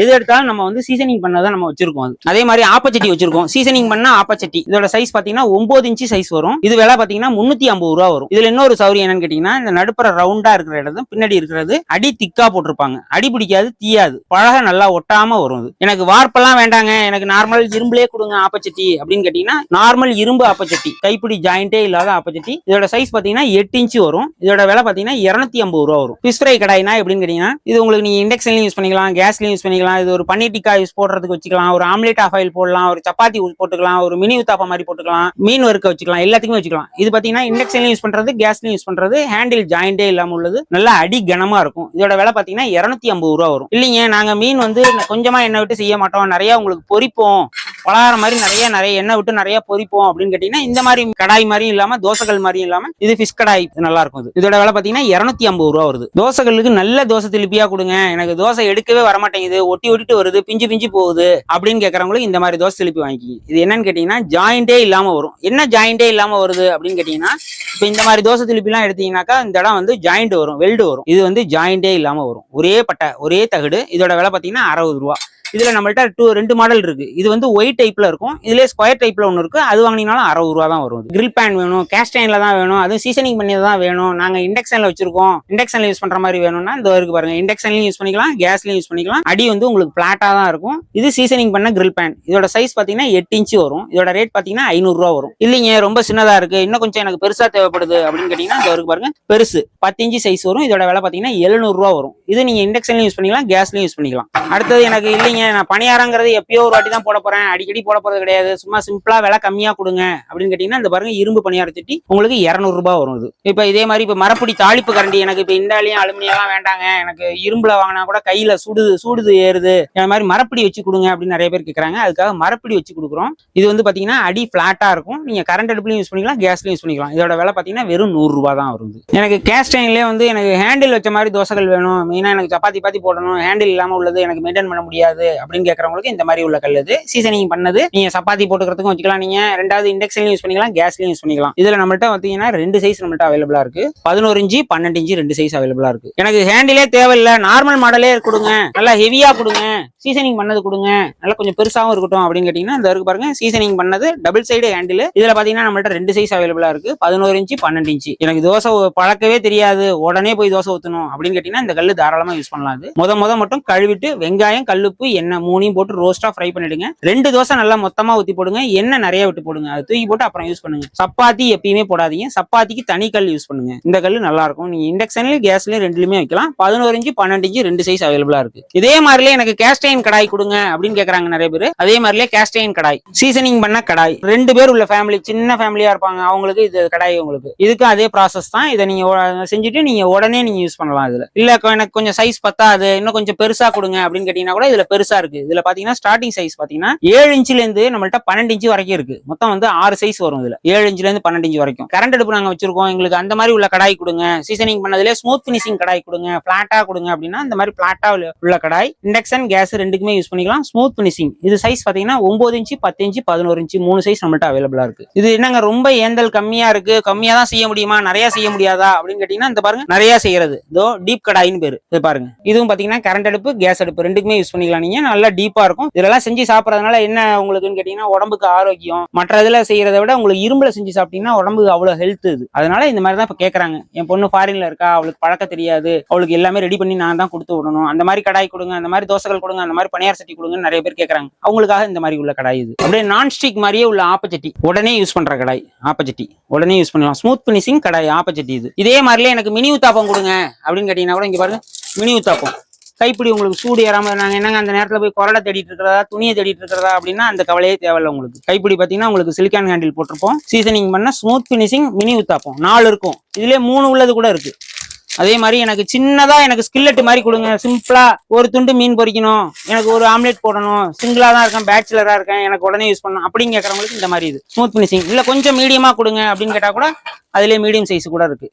[SPEAKER 1] எது எடுத்தாலும் நம்ம வந்து சீசனிங் பண்ணதான் நம்ம வச்சிருக்கோம் அது. அதே மாதிரி ஆப்பச்சட்டி வச்சிருக்கோம். சீசனிங் பண்ணா ஆப்பச்சட்டி. இதோட சைஸ் பாத்தீங்கன்னா ஒன்பது இன்ச்சு சைஸ் வரும். இது விலை பாத்தீங்கன்னா முன்னூத்தி ஐம்பது ரூபா வரும். இதுல இன்னொரு சௌரியம் என்னன்னு கேட்டீங்கன்னா இந்த நடுப்புற ரவுண்டா இருக்கிற இடம் பின்னாடி இருக்கிறது அடி திக்கா போட்டிருப்பாங்க. அடி பிடிக்காது தீயாது. பழக நல்லா ஒட்டாம வரும் இது எனக்கு வார்ப்பெல்லாம் வேண்டாங்க. எனக்கு நார்மல் இரும்புலே கொடுங்க ஆப்பச்சட்டி அப்படின்னு கேட்டீங்கன்னா நார்மல் இரும்பு ஆப்பச்சட்டி. கைப்பிடி ஜாயிண்டே இல்லாத ஆப்பச்சட்டி. இதோட சைஸ் பாத்தீங்கன்னா எட்டு இன்ச்சு வரும். இதோட விலை பாத்தீங்கன்னா இருநூத்தி ஐம்பது ரூபா வரும். பிஸ்ரை ஃப்ரை கடாய்னா எப்படின்னு கேட்டீங்கன்னா இது உங்களுக்கு நீங்க இண்டக்ஷன்லயும் யூஸ் பண்ணிக்கலாம் கேஸ்லயும் யூஸ் பண்ணிக்கலாம். இது ஒரு பன்னீர் டிக்கா யூஸ் போடுறதுக்கு வச்சுக்கலாம். ஒரு ஆம்லேட் ஆஃப் ஆயில் போடலாம். ஒரு சப்பாத்தி போட்டுக்கலாம். ஒரு மினி உத்தாப்பா மாதிரி போட்டுக்கலாம். மீன் வறுக்க வச்சுக்கலாம். எல்லாத்துக்குமே வச்சுக்கலாம். இது பாத்தீங்கன்னா இண்டக்ஷன்லயும் யூஸ் பண்றது கேஸ்லயும் யூஸ் பண்றது ஹேண்டில் ஜாயிண்டே இல்லாம உள்ளது. நல்லா அடி கனமா இருக்கும். இதோட விலை பாத்தீங்கன்னா இருநூத்தி ஐம்பது ரூபா வரும். இல்லைங்க நாங்க மீன் வந்து கொஞ்சமா எண்ணெய் விட்டு செய்ய மாட்டோம். நிறைய உங்களுக்கு பொரிப்போம். பலகாரம் மாதிரி நிறைய நிறைய எண்ணெய் விட்டு நிறைய பொரிப்போம் அப்படின்னு கேட்டீங்கன்னா இந்த மாதிரி கடாய் மாதிரியும் இல்லாம தோசைகள் மாதிரியும் இல்லாம இது ஃபிஷ் கடாய். நல்லா இருக்கும் இது. இதோட விலை பாத்தீங்கன்னா இருநூத்தி ஐம்பது ரூபா வருது. தோசைகளுக்கு நல்ல தோசை திருப்பியா கொடுங்க. எனக்கு தோசை எடுக்கவே வரமாட்டேங்குது. ஒட்டி ஒட்டிட்டு வருது. பிஞ்சு பிஞ்சு போகுது அப்படின்னு கேட்கறவங்களுக்கு இந்த மாதிரி தோசை திருப்பி வாங்கிக்கிங்க. இது என்னன்னு கேட்டீங்கன்னா ஜாயிண்டே இல்லாம வரும். என்ன ஜாயிண்டே இல்லாம வருது அப்படின்னு கேட்டீங்கன்னா இப்போ இந்த மாதிரி தோசை திருப்பிலாம் எடுத்தீங்கன்னாக்கா இந்த இடம் வந்து ஜாயிண்ட் வரும் வெல்டு வரும். இது வந்து ஜாயிண்டே இல்லாம வரும். ஒரே பட்டை ஒரே தகுடு. இதோட விலை பாத்தீங்கன்னா அறுபது ரூபா. இதுல நம்மள்ட்ட டூ ரெண்டு மாடல் இருக்கு. இது வந்து ஒயிட் டைப்ல இருக்கும். இதுல ஸ்கொயர் டைப்ல ஒன்று இருக்கு. அது வாங்கினீங்கனாலும் அறுபது ரூபா தான் வரும் கிரில் பேன் வேணும் கேஸ்டைன்ல தான் வேணும். அதுவும் சீசனிங் பண்ணி தான் வேணும். நாங்க இண்டக்ஷன்ல வச்சிருக்கோம். இண்டக்ஷன்ல யூஸ் பண்ற மாதிரி வேணும்னா இந்த இருக்கு பாருங்க. இண்டக்ஷன்லயும் யூஸ் பண்ணிக்கலாம் கேஸ்லயும் யூஸ் பண்ணிக்கலாம். அடி வந்து உங்களுக்கு பிளாட்டா தான் இருக்கும். இது சீசனிங் பண்ண கிரில் பேன் இதோட சைஸ் பாத்தீங்கன்னா எட்டு இன்ச்சு வரும். இதோட ரேட் பாத்தீங்கன்னா ஐநூறு ரூபா வரும். இல்லைங்க ரொம்ப சின்னதா இருக்கு. இன்னும் கொஞ்சம் எனக்கு பெருசா தேவைப்படுது அப்படின்னு கேட்டீங்கன்னா இந்த இருக்கு பாருங்க பெருசு. பத்து இன்ச்சு சைஸ் வரும். இதோட விலை பாத்தீங்கன்னா எழுநூறு ரூபா வரும். இது நீங்க இண்டக்ஷன்லயும் யூஸ் பண்ணிக்கலாம் கேஸ்லயும் யூஸ் பண்ணிக்கலாம். அடுத்தது எனக்கு இல்லைங்க நான் பணியாரங்கிறது எப்பயோ ஒரு வாட்டி தான் போட போறேன். அடிக்கடி போட போறது கிடையாது. சும்மா சிம்பிளா விலை கம்மியா கொடுங்க அப்படின்னு கேட்டீங்கன்னா இந்த பாருங்க இரும்பு பணியார சட்டி உங்களுக்கு இருநூறு ரூபாய் வரும் இது. இப்ப இதே மாதிரி இப்ப மரப்படி தாளிப்பு கரண்டி எனக்கு இப்ப இந்தாலையும் அலுமினியம்லாம் வேண்டாங்க. எனக்கு இரும்புல வாங்கினா கூட கையில சுடுது சூடுது ஏறுது. இந்த மாதிரி மரப்படி வச்சு கொடுங்க அப்படின்னு நிறைய பேர் கேட்கறாங்க அதுக்காக மரப்படி வச்சு கொடுக்குறோம். இது வந்து பாத்தீங்கன்னா அடி பிளாட்டா இருக்கும். நீங்க கரண்ட் அடுப்புலையும் யூஸ் பண்ணிக்கலாம் கேஸ்லயும் யூஸ் பண்ணிக்கலாம். இதோட விலை பாத்தீங்கன்னா வெறும் நூறு ரூபாய் தான் வருது. எனக்கு கேஸ்டைன்லேயே வந்து எனக்கு ஹேண்டில் வச்ச மாதிரி தோசைகள் வேணும். மெயினா எனக்கு சப்பாத்தி பாத்தி போடணும். ஹேண்டில் இல்லாம உள்ளது எனக்கு மெயின்டைன் பண்ண முடியாது. அப்படின்னு கேட்கறவங்களுக்கு இந்த மாதிரி உள்ள கல் இது. சீசனிங் பண்ணது. நீங்க சப்பாத்தி போட்டுக்கிறதுக்கும் வச்சுக்கலாம். நீங்க ரெண்டாவது இண்டக்ஷன்லயும் யூஸ் பண்ணிக்கலாம். கேஸ்லயும் யூஸ் பண்ணிக்கலாம். இதுல நம்மள்ட்ட பாத்தீங்கன்னா ரெண்டு சைஸ் நம்மள்ட்ட அவைலபிளா இருக்கு. பதினோரு இன்ச்சு பன்னெண்டு இன்ச்சு ரெண்டு சைஸ் அவைலபிளா இருக்கு. எனக்கு ஹேண்டிலே தேவையில்ல. நார்மல் மாடலே கொடுங்க. நல்லா ஹெவியா கொடுங்க. சீசனிங் பண்ணது கொடுங்க. நல்லா கொஞ்சம் பெருசாவும் இருக்கட்டும் அப்படின்னு கேட்டீங்கன்னா இந்த இருக்கு பாருங்க. சீசனிங் பண்ணது டபுள் சைடு ஹேண்டில் இதுல பாத்தீங்கன்னா நம்மள்ட்ட ரெண்டு சைஸ் அவைலபிளா இருக்கு. பதினோரு இன்ச்சு பன்னெண்டு இன்ச்சு. எனக்கு தோசை பழக்கவே தெரியாது. உடனே போய் தோசை ஊத்தணும் அப்படின்னு கேட்டீங்கன்னா இந்த கல்லு தாராளமா யூஸ் பண்ணலாம் முத முத மட்டும் கழுவிட்டு வெங்காயம் கல்லுப்பு எண்ணெய் மூணையும் போட்டு ரோஸ்டா ஃப்ரை பண்ணிடுங்க. ரெண்டு தோசை நல்லா மொத்தமா ஊத்தி போடுங்க. எண்ணெய் நிறைய விட்டு போடுங்க. அது தூக்கி போட்டு அப்புறம் யூஸ் பண்ணுங்க. சப்பாத்தி எப்பயுமே போடாதீங்க. சப்பாத்திக்கு தனி கல் யூஸ் பண்ணுங்க. இந்த கல் நல்லா இருக்கும். நீங்க இண்டக்ஷன்லயும் கேஸ்லயும் ரெண்டுலயுமே வைக்கலாம். பதினோரு இன்ச்சு பன்னெண்டு இன்ச்சு ரெண்டு சைஸ் அவைலபிளா இருக்கு. இதே மாதிரிலே எனக்கு கேஸ்டைன் கடாய் கொடுங்க அப்படின்னு கேக்குறாங்க நிறைய பேர். அதே மாதிரிலே கேஸ்டைன் கடாய். சீசனிங் பண்ண கடாய். ரெண்டு பேர் உள்ள ஃபேமிலி சின்ன ஃபேமிலியா இருப்பாங்க. அவங்களுக்கு இது கடாய் உங்களுக்கு. இதுக்கும் அதே ப்ராசஸ் தான். இதை நீங்க செஞ்சுட்டு நீங்க உடனே நீங்க யூஸ் பண்ணலாம் இதுல. இல்ல எனக்கு கொஞ்சம் சைஸ் பத்தாது. இன்னும் கொஞ்சம் பெருசா கொடுங்க அப்படின்னு கேட்டீங்கன்னா கூட இதுல பெருசா இருக்கு. இதுல பாத்தீங்கன்னா ஸ்டார்டிங் சைஸ் பாத்தீங்கன்னா ஏழு இன்ச்சுல இருந்து நம்மள்ட்ட பன்னெண்டு இன்ச்சு வரைக்கும் இருக்கு. மொத்தம் வந்து ஆறு சைஸ் வரும் இதுல. ஏழு இன்ச்சுல இருந்து பன்னெண்டு இன்ச்சு வரைக்கும். கரண்ட் அடுப்பு நாங்க வச்சிருக்கோம். எங்களுக்கு அந்த மாதிரி உள்ள கடாய் கொடுங்க. சீசனிங் பண்ணதுல ஸ்மூத் பினிஷிங் கடாய் கொடுங்க. பிளாட்டா கொடுங்க அப்படின்னா இந்த மாதிரி பிளாட்டா உள்ள கடாய் இண்டக்ஷன் கேஸ் ரெண்டுக்குமே யூஸ் பண்ணிக்கலாம். ஸ்மூத் பினிஷிங் இது சைஸ் பாத்தீங்கன்னா ஒன்பது இன்ச்சு பத்து இன்ச்சு பதினோரு இன்ச்சு மூணு சைஸ் நம்மள்ட்ட அவைலபிளா இருக்கு. இது என்னங்க ரொம்ப ஏந்தல் கம்மியா இருக்கு. கம்மியா தான் செய்ய முடியுமா? நிறைய செய்ய முடியாதா? அப்படின்னு கேட்டீங்கன்னா இந்த பாருங்க நிறைய செய்யறது. இதோ டீப் கடாயின்னு பேரு. இது பாருங்க. இதுவும் பாத்தீங்கன்னா கரண்ட் அடுப்பு கேஸ் அடுப்பு ரெண்டுக்குமே யூஸ் பண்ணிக்கலாம் நீங்க. நல்லா டீப்பா இருக்கும். இதெல்லாம் செஞ்சு சாப்பிட்றதுனால என்ன உங்களுக்குன்னு கேட்டீங்கன்னா உடம்புக்கு ஆரோக்கியம். மற்ற இதுல செய்யறதை விட உங்களுக்கு இரும்புல செஞ்சு சாப்பிட்டீங்கன்னா உடம்புக்கு அவ்வளவு ஹெல்த் இது. அதனால இந்த மாதிரி தான் இப்ப கேக்குறாங்க. என் பொண்ணு ஃபாரின்ல இருக்கா அவளுக்கு பழக்க தெரியாது. அவளுக்கு எல்லாமே ரெடி பண்ணி நான் தான் கொடுத்து விடணும். அந்த மாதிரி கடாய் கொடுங்க அந்த மாதிரி தோசைகள் கொடுங்க அந்த மாதிரி பணியார் சட்டி கொடுங்கன்னு நிறைய பேர் கேட்கறாங்க அவங்களுக்காக இந்த மாதிரி உள்ள கடாய் இது. அப்படியே நான்ஸ்டிக் மாதிரியே உள்ள ஆப்பச்சட்டி உடனே யூஸ் பண்ற கடாய் ஆப்பச்சட்டி உடனே யூஸ் பண்ணலாம். ஸ்மூத் பினிஷிங் கடாய் ஆப்பச்சட்டி இது. இதே மாதிரிலே எனக்கு மினி உத்தாப்பம் கொடுங்க அப்படின்னு கேட்டீங்கன்னா கூட இங்க பாருங்க மினி உத்தாப்பம். கைப்பிடி உங்களுக்கு சூடு ஏறாமல் நாங்கள் என்னங்க அந்த நேரத்தில் போய் கொரடை தேடிட்டு இருக்கிறதா? துணியை தேடிட்டு இருக்கிறதா? அப்படின்னா அந்த கவலையே தேவையில்ல உங்களுக்கு. கைப்பிடி பார்த்தீங்கன்னா உங்களுக்கு சிலிக்கான் ஹேண்டில் போட்டிருப்போம். சீசனிங் பண்ண ஸ்மூத் ஃபினிஷிங் மினி உத்தாப்போம். நாலு இருக்கும். இதுலேயே மூணு உள்ளது கூட இருக்கு. அதே மாதிரி எனக்கு சின்னதா எனக்கு ஸ்கில்லெட் மாதிரி கொடுங்க. சிம்பிளா ஒரு துண்டு மீன் பொரிக்கணும் எனக்கு ஒரு ஆம்லெட் போடணும். சிங்கிளா தான் இருக்கேன். பேச்சுலரா இருக்கேன். எனக்கு உடனே யூஸ் பண்ணணும். அப்படின்னு கேட்கறவங்களுக்கு இந்த மாதிரி இது. ஸ்மூத் பினிஷிங் இல்ல கொஞ்சம் மீடியமா கொடுங்க அப்படின்னு கேட்டா கூட அதுலயே மீடியம் சைஸ் கூட இருக்கு.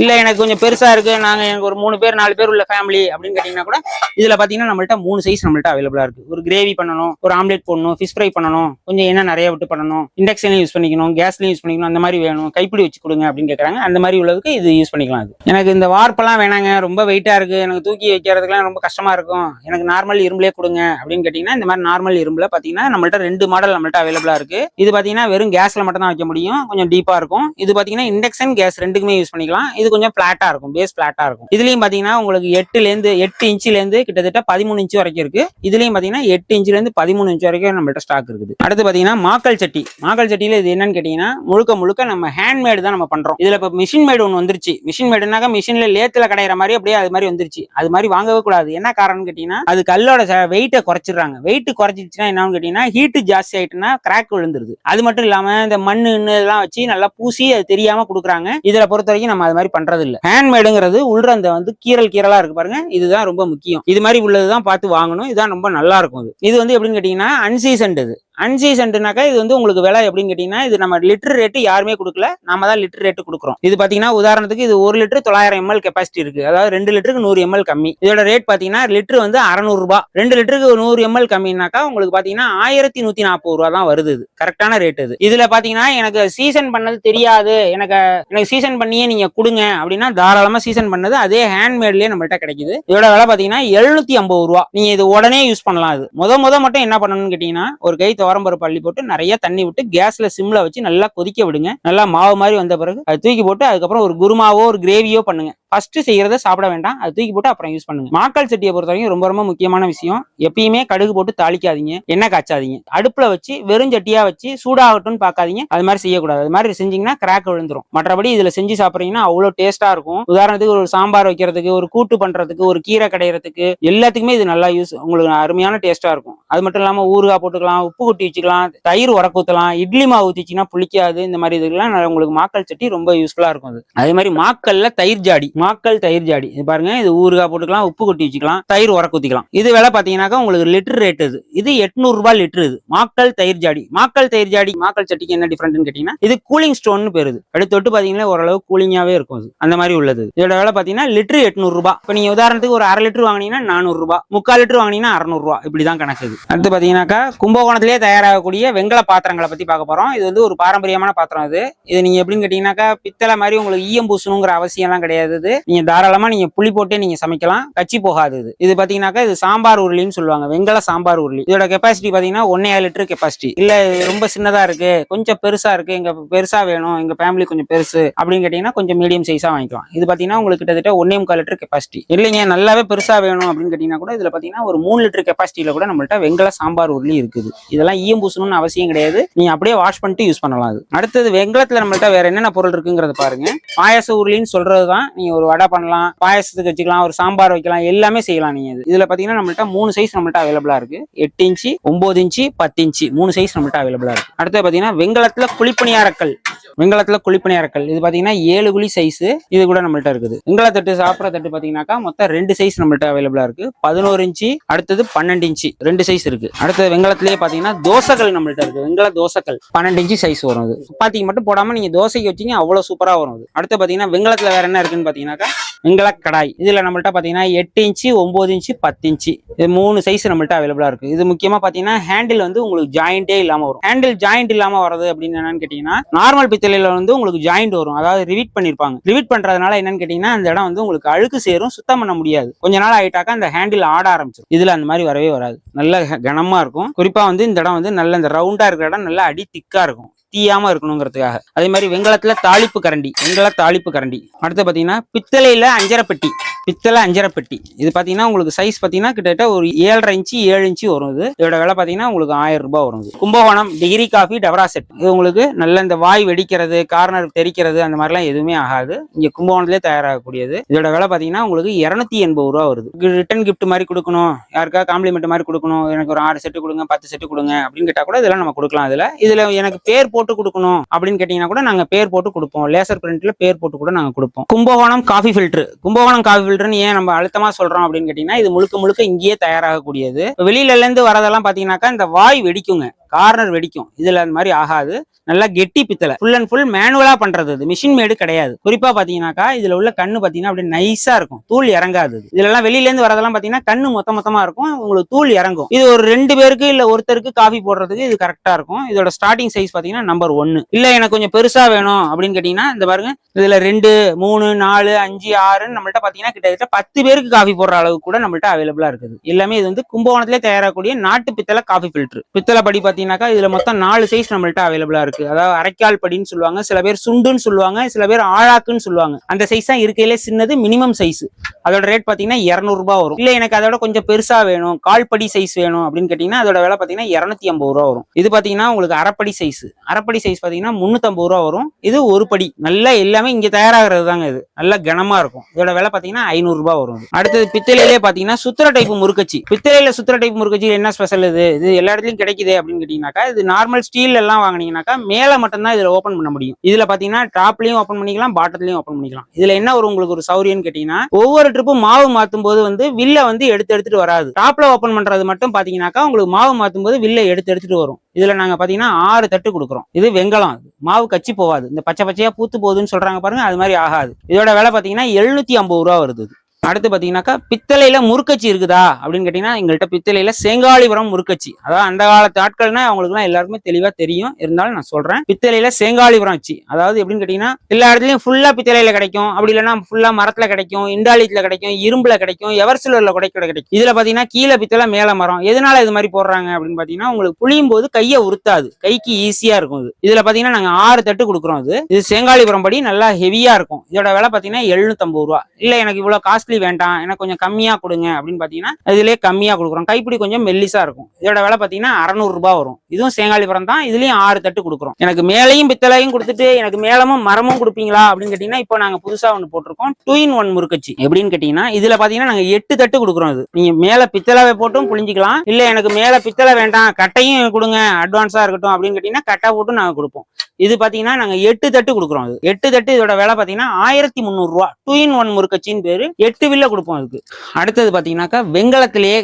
[SPEAKER 1] இல்லை எனக்கு கொஞ்சம் பெருசாக இருக்குது நாங்கள் எனக்கு ஒரு மூணு பேர் நாலு பேர் உள்ள ஃபேமிலி அப்படின்னு கேட்டிங்கன்னா கூட இதில் பார்த்தீங்கன்னா நம்மள்ட்ட மூணு சைஸ் நம்மள்ட்ட அவைலபிளாக இருக்குது ஒரு கிரேவி பண்ணணும் ஒரு ஆம்லேட் போடணும் ஃபிஷ் ஃப்ரை பண்ணணும் கொஞ்சம் என்ன நிறைய விட்டு பண்ணணும் இண்டக்ஷன் யூஸ் பண்ணிக்கணும் கேஸ்லையும் யூஸ் பண்ணிக்கணும் அந்த மாதிரி வேணும். கைப்பிடி வச்சு கொடுங்க அப்படின்னு கேட்குறாங்க அந்த மாதிரி உள்ளதுக்கு இது யூஸ் பண்ணிக்கலாம் அது எனக்கு இந்த வார்ப்பெல்லாம் வேணாங்க. ரொம்ப வெயிட்டாக இருக்குது எனக்கு தூக்கி வைக்கிறதுக்குலாம் ரொம்ப கஷ்டமாக இருக்கும். எனக்கு நார்மல் இரும்புலே கொடுங்க அப்படின்னு கேட்டிங்கன்னா இந்த மாதிரி நார்மல் இரும்புல பார்த்தீங்கன்னா நம்மள்ட்ட ரெண்டு மாடல் நம்மள்ட்ட அவைலபிளாக இருக்குது இது பார்த்தீங்கன்னா வெறும் கேஸில் மட்டும் தான் வைக்க முடியும். கொஞ்சம் டீப்பாக இருக்கும். இது பார்த்தீங்கன்னா இண்டக்ஷன் கேஸ் ரெண்டுக்குமே யூஸ் பண்ணிக்கலாம். இது கொஞ்சம் பிளாட்டா இருக்கும். பேஸ் பிளாட்டா இருக்கும். இதுலயும் பாத்தீங்கன்னா உங்களுக்கு எட்டுல இருந்து எட்டு இன்ச்சுல இருந்து கிட்டத்தட்ட பதிமூணு இன்ச்சு வரைக்கும் இருக்கு. இதுலயும் பாத்தீங்கன்னா எட்டு இன்ச்சுல இருந்து பதிமூணு இன்ச்சு வரைக்கும் நம்மள்ட்ட ஸ்டாக் இருக்குது. அடுத்து பாத்தீங்கன்னா மாக்கல் சட்டி. மாக்கல் சட்டியில இது என்னன்னு கேட்டீங்கன்னா முழுக்க முழுக்க நம்ம ஹேண்ட்மேடு தான் நம்ம பண்றோம். இதுல இப்ப மிஷின் மேடு ஒன்று வந்துருச்சு. மிஷின் மேடுனாக்க மிஷின்ல லேத்துல கடையிற மாதிரி அப்படியே அது மாதிரி வந்துருச்சு. அது மாதிரி வாங்கவே கூடாது. என்ன காரணம்னு கேட்டீங்கன்னா அது கல்லோட வெயிட்டை குறைச்சிடுறாங்க. வெயிட் குறைச்சிச்சுன்னா என்னன்னு கேட்டீங்கன்னா ஹீட்டு ஜாஸ்தி ஆயிட்டுனா கிராக் விழுந்துருது. அது மட்டும் இல்லாம இந்த மண்ணு இன்னும் இதெல்லாம் வச்சு நல்லா பூசி அது தெரியாம கொடுக்குறாங்க. இதுல பொறுத்த வரைக்கும் நம்ம அது மாதிரி பண்றது இல்லை ஹேண்ட்மேடுங்கிறது உள்ள அந்த வந்து கீரல் கீரலா இருக்கு பாருங்க. இதுதான் ரொம்ப முக்கியம். இது மாதிரி உள்ளதுதான் பார்த்து வாங்கணும். இதுதான் ரொம்ப நல்லா இருக்கும் இது இது வந்து எப்படின்னு கேட்டீங்கன்னா அன்சீசன்ட் இது. அன்சீசன்ட்னாக்கா இது வந்து உங்களுக்கு விலை எப்படின்னு கேட்டீங்கன்னா இது நம்ம லிட்டர் ரேட்டு யாருமே கொடுக்கல. நாம தான் லிட்டர் ரேட்டு கொடுக்குறோம். இது பாத்தீங்கன்னா உதாரணத்துக்கு இது ஒரு லிட்டர் தொள்ளாயிரம் எம்எல் கெப்பாசிட்டி இருக்கு. அதாவது ரெண்டு லிட்டருக்கு நூறு எம்எல் கம்மி. இதோட ரேட் பாத்தீங்கன்னா லிட்டர் வந்து அறநூறு ரூபாய் ரெண்டு லிட்டருக்கு நூறு எம்எல் கம்மினாக்கா உங்களுக்கு பாத்தீங்கன்னா ஆயிரத்தி நூத்தி நாற்பது ரூபா தான் வருது இது. கரெக்டான ரேட் இது. இதுல பாத்தீங்கன்னா எனக்கு சீசன் பண்ணது தெரியாது. எனக்கு எனக்கு சீசன் பண்ணியே நீங்க கொடுங்க. அப்படின்னா தாராளமா சீசன் பண்ணது அதே ஹேண்ட்மேட்லயே நம்மள்ட்ட கிடைக்குது. இதோட விலை பாத்தீங்கன்னா எழுநூத்தி ஐம்பது ரூபா. நீங்க இது உடனே யூஸ் பண்ணலாம் இது. முத முத மட்டும் என்ன பண்ணணும்னு கேட்டீங்கன்னா ஒரு கை துவரம்பருப்பு அள்ளி போட்டு நிறைய தண்ணி விட்டு கேஸ்ல சிம்ல வச்சு நல்லா கொதிக்க விடுங்க. நல்லா மாவு மாதிரி வந்த பிறகு அது தூக்கி போட்டு அதுக்கப்புறம் ஒரு குருமாவோ ஒரு கிரேவியோ பண்ணுங்க. ஃபர்ஸ்ட் செய்யறத சாப்பிட வேண்டாம். அது தூக்கி போட்டு அப்புறம் யூஸ் பண்ணுங்க. மாக்கால் சட்டியை பொறுத்த வரைக்கும் ரொம்ப ரொம்ப முக்கியமான விஷயம். எப்பயுமே கடுகு போட்டு தாளிக்காதீங்க. எண்ணெய் காய்ச்சாதீங்க. அடுப்புல வச்சு வெறும் சட்டியா வச்சு சூடாகட்டும்னு பார்க்காதீங்க. அது மாதிரி செய்யக்கூடாது. அது மாதிரி செஞ்சீங்கன்னா கிராக் விழுந்துரும். மற்றபடி இதுல செஞ்சு சாப்பிட்றீங்கன்னா அவ்வளோ டேஸ்டா இருக்கும். உதாரணத்துக்கு ஒரு சாம்பார் வைக்கிறதுக்கு ஒரு கூட்டு பண்றதுக்கு ஒரு கீரை கடையிறதுக்கு எல்லாத்துக்குமே இது நல்லா யூஸ் உங்களுக்கு அருமையான டேஸ்டா இருக்கும். அது மட்டும் இல்லாம ஊறுகாய் போட்டுக்கலாம் உப்பு கொட்டி வச்சுக்கலாம் தயிர் உரக்கு ஊத்தலாம் இட்லி மாவு ஊத்திச்சிங்கன்னா புளிக்காது. இந்த மாதிரி இதுக்கெல்லாம் உங்களுக்கு மாக்கல் சட்டி ரொம்ப யூஸ்ஃபுல்லா இருக்கும் அது. அதே மாதிரி மாக்கல்ல தயிர் ஜாடி. மாக்கல் தயிர் ஜாடி. இது பாருங்க இது ஊறுகாய் போட்டுக்கலாம் உப்பு கொட்டி வச்சுக்கலாம் தயிர் உரக்கு குத்திக்கலாம். இது விலை பாத்தீங்கன்னாக்கா உங்களுக்கு லிட்டர் ரேட் இது. இது எட்நூறு ரூபாய் லிட்டர் இது. மாக்கல் தயிர் ஜாடி. மாக்கல் தயிர் ஜாடி மாக்கல் சட்டிக்கு என்ன டிஃப்ரெண்ட்னு கேட்டீங்கன்னா இது கூலிங் ஸ்டோன் பேருது அப்படி தொட்டு பாத்தீங்கன்னா ஓரளவு கூலிங்காவே இருக்கும் அது அந்த மாதிரி உள்ளது இதோட விலை பாத்தீங்கன்னா லிட்டர் எட்நூறு ரூபாய். இப்போ நீங்க உதாரணத்துக்கு ஒரு அரை லிட்டர் வாங்கினீங்கன்னா நானூறு ரூபாய். முக்கால் லிட்டர் வாங்கினீங்கன்னா அறுநூறு ரூபாய். இப்படிதான் கணக்கு இது. அடுத்து பாத்தீங்கன்னாக்கா கும்பகோணத்திலே தயாராகக்கூடிய வெங்கல பாத்திரங்களை பத்தி பார்க்க போறோம். இது வந்து ஒரு பாரம்பரியமான பாத்திரம் இது. இது நீங்க எப்படின்னு கேட்டீங்கன்னாக்கா பித்தளை மாதிரி உங்களுக்கு ஈயம் பூசணுங்கிற அவசியம் எல்லாம் கிடையாது. நீங்க தாராளமா நீங்க புளி போட்டே நீங்க சமைக்கலாம். கச்சி போகாது இது. இது பாத்தீங்கன்னாக்கா இது சாம்பார் உருளின்னு சொல்லுவாங்க. வெங்கல சாம்பார் உருளி. இதோட கெப்பாசிட்டி பாத்தீங்கன்னா ஒன்னே லிட்டர் கெப்பாசிட்டி இல்ல ரொம்ப சின்னதா இருக்கு. கொஞ்சம் பெருசா இருக்கு. எங்க பெருசா வேணும். எங்க ஃபேமிலி கொஞ்சம் பெருசு அப்படின்னு கேட்டீங்கன்னா கொஞ்சம் மீடியம் சைஸா வாங்கிக்கலாம். இது பாத்தீங்கன்னா உங்களுக்கு கிட்டத்தட்ட ஒன்னே முக்கால் லிட்டர் கெப்பாசிட்டி இல்லைங்க நல்லாவே பெருசா வேணும் அப்படின்னு கேட்டீங்கன்னா கூட இதுல பாத்தீங்கன்னா ஒரு மூணு லிட்டர் கெப்பாசிட்டியில கூட நம்மள்ட்ட வெங்கல சாம்பார் உருளி இருக்குது. இதெல்லாம் ஈயம் பூசணும்னு அவசியம் கிடையாது. நீங்க அப்படியே வாஷ் பண்ணிட்டு யூஸ் பண்ணலாம் அது. அடுத்தது வெங்கலத்துல நம்மள்ட்ட வேற என்னென்ன பொருள் இருக்குங்கிறத பாருங்க. பாயாச உருளின்னு சொல்றதுதான் நீங்க ஒரு வடை பண்ணலாம் பாயாசத்துக்கு வச்சுக்கலாம் ஒரு சாம்பார் வைக்கலாம் எல்லாமே செய்யலாம் நீங்க இது. இதுல பாத்தீங்கன்னா நம்மள்ட்ட மூணு சைஸ் நம்மள்ட்ட அவைலபிளா இருக்கு. எட்டு இன்ச்சு ஒன்பது இன்ச்சு பத்து இன்ச்சு மூணு சைஸ் நம்மள்ட்ட அவைலபிளா இருக்கு. அடுத்து பாத்தீங்கன்னா வெங்கலத்துல குழிப்பணியாரக்கல். வெங்கலத்துல குழிப்பணியாரக்கல். இது பாத்தீங்கன்னா ஏழு குழி சைஸ் இது கூட நம்மள்ட்ட இருக்குது. வெங்கல தட்டு சாப்பிட்ற தட்டு பாத்தீங்கன்னாக்கா மொத்தம் ரெண்டு சைஸ் நம்மள்ட்ட அவைலபிளா இருக்கு. பதினோரு இன்ச்சு அடுத்தது பன்னெண்டு இன்ச்சு ரெண்டு சைஸ் இருக்கு. அடுத்தது வெங்கலத்திலேயே பாத்தீங்கன்னா தோசைகள் நம்மள்ட்ட இருக்கு. வெங்கல தோசைகள் பன்னெண்டு இன்ச்சு சைஸ் வரும் அது. சப்பாத்திக்கு மட்டும் போடாம நீங்க தோசைக்கு வச்சீங்க அவ்வளவு சூப்பரா வரும் அது. அடுத்து பாத்தீங்கன்னா வெங்கலத்துல வேற என்ன இருக்குன்னு பார்த்தீங்கன்னாக்கா வெங்கல கடாய் இதுல நம்மள்ட்ட பாத்தீங்கன்னா எட்டு இன்ச்சு ஒம்பது இன்ச்சு பத்து இன்ச்சு. இது மூணு சைஸ் நம்மள்ட்ட அவைலபிளா இருக்கு. இது முக்கியமா பாத்தீங்கன்னா ஹேண்டில் வந்து உங்களுக்கு ஜாயிண்டே இல்லாம வரும். ஹேண்டில் ஜாயிண்ட் இல்லாமல் வரது அப்படின்னு என்னன்னு கேட்டீங்கன்னா நார்மல் பித்தளையில் வந்து உங்களுக்கு ஜாயிண்ட் வரும். அதாவது ரிவீட் பண்ணிருப்பாங்க. ரிவீட் பண்றதுனால என்னன்னு கேட்டிங்கன்னா அந்த இடம் வந்து உங்களுக்கு அழுக்கு சேரும் சுத்தம் பண்ண முடியாது. கொஞ்ச நாள் ஆயிட்டாக்கா அந்த ஹேண்டில் ஆட ஆரம்பிச்சிடும் இதில் அந்த மாதிரி வரவே வராது. நல்ல கனமா இருக்கும். குறிப்பா வந்து இந்த இடம் வந்து நல்ல இந்த ரவுண்டா இருக்கிற இடம் நல்லா அடி திக்கா இருக்கும். தீயாம இருக்கணுங்கிறதுக்காக. அதே மாதிரி வெங்கலத்துல தாளிப்பு கரண்டி வெங்கல தாளிப்பு கரண்டி. அடுத்து பாத்தீங்கன்னா பித்தளையில அஞ்சரை பெட்டி பித்தளை அஞ்சரை பெட்டி இது பாத்தீங்கன்னா உங்களுக்கு சைஸ் பாத்தீங்கன்னா கிட்டத்தட்ட ஒரு ஏழரை இன்ச்சு ஏழு இன்ச்சு வரும் இது. இதோட விலை பாத்தீங்கன்னா உங்களுக்கு ஆயிரம் ரூபாய் வரும் Kumbakonam degree coffee davara set இது உங்களுக்கு நல்ல இந்த வாய் வெடிக்கிறது கார்னர் தெரிக்கிறது அந்த மாதிரிலாம் எதுவுமே ஆகாது. இங்க கும்பகோணத்திலே தயாராகக்கூடியது. இதோட விலை பாத்தீங்கன்னா உங்களுக்கு இருநூத்தி எண்பது ரூபா வருது. ரிட்டன் கிஃப்ட் மாதிரி கொடுக்கணும். யாருக்கா காம்ப்ளிமெண்ட் மாதிரி கொடுக்கணும். எனக்கு ஒரு ஆறு செட்டு கொடுங்க பத்து செட்டு கொடுங்க அப்படின்னு கேட்டா கூட இதெல்லாம் நம்ம கொடுக்கலாம் இதுல. இதுல எனக்கு பேர் போட்டு கொடுக்கணும் அப்படின்னு கேட்டீங்கன்னா கூட நாங்க பேர் போட்டு கொடுப்போம். லேசர் பிரிண்ட்ல பேர் போட்டு கூட நாங்க கொடுப்போம். Kumbakonam coffee filter Kumbakonam coffee ஃபில்டர்னு ஏன் நம்ம அழுத்தமா சொல்றோம் அப்படின்னு கேட்டீங்கன்னா இது முழுக்க முழுக்க இங்கேயே தயாராகக்கூடியது. வெளியில இருந்து வரதெல்லாம் பாத்தீங்கன்னாக்கா இந்த வாய் வெடிக்குங்க. கார்னர் வெடிக்கும். இதுல அந்த மாதிரி ஆகாது. நல்லா கெட்டி பித்தளை. ஃபுல் அண்ட் ஃபுல் மேனுவலா பண்றது இது மிஷின் மேடு கிடையாது. குறிப்பா பாத்தீங்கன்னாக்கா இதுல உள்ள கண்ணு பாத்தீங்கன்னா அப்படியே நைஸா இருக்கும். தூள் இறங்காது இது. இதுல எல்லாம் வெளியில இருந்து வரதெல்லாம் பாத்தீங்கன்னா கண்ணு மொத்த மொத்தமா இருக்கும். உங்களுக்கு தூள் இறங்கும். இது ஒரு ரெண்டு பேருக்கு இல்ல ஒருத்தருக்கு காஃபி போடுறதுக்கு இது கரெக்டா இருக்கும். இதோட ஸ்டார்டிங் சைஸ் பாத்தீங்கன்னா நம்பர் ஒன்னு இல்ல எனக்கு கொஞ்சம் பெருசா வேணும் அப்படின்னு கேட்டீங்கன்னா இந்த பாருங்க இதுல ரெண்டு மூணு நாலு அஞ்சு ஆறுன்னு நம்மள்ட்ட பாத்தீங்கன்னா கிட்டத்தட்ட பத்து பேருக்கு காஃபி போடுற அளவுக்கு கூட நம்மள்ட்ட அவைலபிளா இருக்குது. எல்லாமே இது வந்து கும்பகோணத்திலே தயாராகக்கூடிய நாட்டு பித்தளை காஃபி ஃபில்டர் பித்தளை படி பார்த்தீங்கன்னாக்கா இதுல மொத்தம் நாலு சைஸ் நம்மள்ட்ட அவைலபிளா இருக்கு. அதாவது அரைக்கால் படின்னு சொல்லுவாங்க சில பேர் சுண்டுன்னு சொல்லுவாங்க சில பேர் ஆழாக்குன்னு சொல்லுவாங்க. அந்த சைஸ் தான் இருக்கையிலே சின்னது மினிமம் சைஸ் அதோட ரேட் பாத்தீங்கன்னா இரநூறுபா வரும். இல்ல எனக்கு அதோட கொஞ்சம் பெருசா வேணும். கால் படி சைஸ் வேணும் அப்படின்னு கேட்டிங்கன்னா அதோட விலை பாத்தீங்கன்னா இரநூத்தி ஐம்பது ரூபா வரும். இது பாத்தீங்கன்னா உங்களுக்கு அரைப்படி சைஸ் அரைப்படி சைஸ் பாத்தீங்கன்னா முந்நூற்றம்பது ரூபா வரும். இது ஒரு படி. நல்லா எல்லாமே இங்க தயாராகிறது தாங்க இது. நல்லா கனமா இருக்கும். இதோட விலை பார்த்தீங்கன்னா ஐநூறு வரும். அடுத்தது பித்தளையிலே பாத்தீங்கன்னா சுத்திர டைப் முறுக்கச்சி. பித்தளையில் சுத்திர டைப் முறுக்கச்சி என்ன ஸ்பெஷல் இது? இது எல்லா இடத்துலையும் கிடைக்குது அப்படின்னு கேட்டீங்கன்னா இது நார்மல் ஸ்டீல் எல்லாம் வாங்குனீங்கன்னாக்கா மேல மட்டும்தான் இதுல ஓபன் பண்ண முடியும். இதுல பாத்தீங்கன்னா டாப்லயும் ஓபன் பண்ணிக்கலாம் பாட்டத்துலயும் ஓபன் பண்ணிக்கலாம். இதுல என்ன ஒரு உங்களுக்கு ஒரு சௌரியம்னு கேட்டீங்கன்னா ஒவ்வொரு ட்ரிப்பும் மாவு மாத்தும் போது வந்து வில்ல வந்து எடுத்து எடுத்துட்டு வராது. டாப்ல ஓபன் பண்றது மட்டும் பாத்தீங்கன்னாக்கா உங்களுக்கு மாவு மாத்தும் போது வில்ல எடுத்து எடுத்துட்டு வரும். இதுல நாங்க பாத்தீங்கன்னா ஆறு தட்டு கொடுக்குறோம். இது வெங்கலம். மாவு கச்சி போகாது. இந்த பச்சை பச்சையா பூத்து போகுதுன்னு சொல்றாங்க பாருங்க அது மாதிரி ஆகாது. இதோட விலை பாத்தீங்கன்னா எழுநூத்தி ஐம்பது ரூபா வருது அடுத்து பார்த்தீங்கன்னாக்கா பித்தளையில முறுக்கச்சி இருக்குதா? அப்படின்னு கேட்டீங்கன்னா எங்கள்கிட்ட பித்தளையில சேங்காளிபுரம் முறுக்கச்சி. அதாவது அந்த காலத்து ஆட்கள்னா அவங்களுக்குலாம் எல்லாருக்குமே தெளிவா தெரியும். இருந்தாலும் நான் சொல்றேன் பித்தளையில சேங்காளிபுரம் வச்சு. அதாவது எப்படின்னு கேட்டீங்கன்னா எல்லா இடத்துலயும் ஃபுல்லா பித்தளையில கிடைக்கும். அப்படி இல்லைன்னா ஃபுல்லா மரத்துல கிடைக்கும் இண்டாலித்தில் கிடைக்கும் இரும்புல கிடைக்கும் எவர்சிலர்ல கூட கிடைக்கும். இதுல பாத்தீங்கன்னா கீழே பித்தளை மேல மரம். எதனால இது மாதிரி போடுறாங்க அப்படின்னு பாத்தீங்கன்னா உங்களுக்கு புளியும் போது கையை உறுத்தாது. கைக்கு ஈஸியா இருக்கும் இது. இதுல பாத்தீங்கன்னா நாங்க ஆறு தட்டு கொடுக்குறோம் இது. இது சேங்காளிபுரம் படி நல்லா ஹெவியா இருக்கும். இதோட விலை பாத்தீங்கன்னா எழுநூத்தம்பது ரூபா. இல்ல எனக்கு இவ்வளவு காஸ்ட்லி வேண்டாம். எனக்கு கொஞ்சம் கம்மியா கொடுங்க அப்படின்னு பார்த்தீங்கன்னா இதுலேயே கம்மியா கொடுக்குறோம். கைப்பிடி கொஞ்சம் மெல்லிசா இருக்கும். இதோட விலை பார்த்தீங்கன்னா அறநூறு ரூபாய் வரும். இதுவும் சேங்காலிபுரம் தான். இதுலயும் ஆறு தட்டு கொடுக்குறோம். எனக்கு மேலையும் பித்தளையும் கொடுத்துட்டு எனக்கு மேலமும் மரமும் கொடுப்பீங்களா அப்படின்னு கேட்டிங்கன்னா இப்போ நாங்கள் புதுசா ஒன்று போட்டிருக்கோம். டூ இன் ஒன் முறுக்கச்சி எப்படின்னு கேட்டிங்கன்னா இதில் பார்த்தீங்கன்னா நாங்கள் எட்டு தட்டு கொடுக்குறோம் இது. நீங்க மேலே பித்தளை போட்டும் புளிஞ்சிக்கலாம் இல்லை எனக்கு மேலே பித்தளை வேண்டாம். கட்டையும் கொடுங்க. அட்வான்ஸா இருக்கட்டும் அப்படின்னு கேட்டிங்கன்னா கட்டை போட்டு நாங்கள் கொடுப்போம். இது பாத்தீங்கன்னா நாங்க எட்டு தட்டு கொடுக்குறோம் அது எட்டு தட்டு இதோட விலை பாத்தீங்கன்னா ஆயிரத்தி முந்நூறு ரூபா டூ இன் ஒன் முறுக்கச்சின்னு பேரு. எட்டு வில்ல கொடுப்போம் அதுக்கு அடுத்தது பாத்தீங்கன்னாக்கா வெங்கலத்திலேயே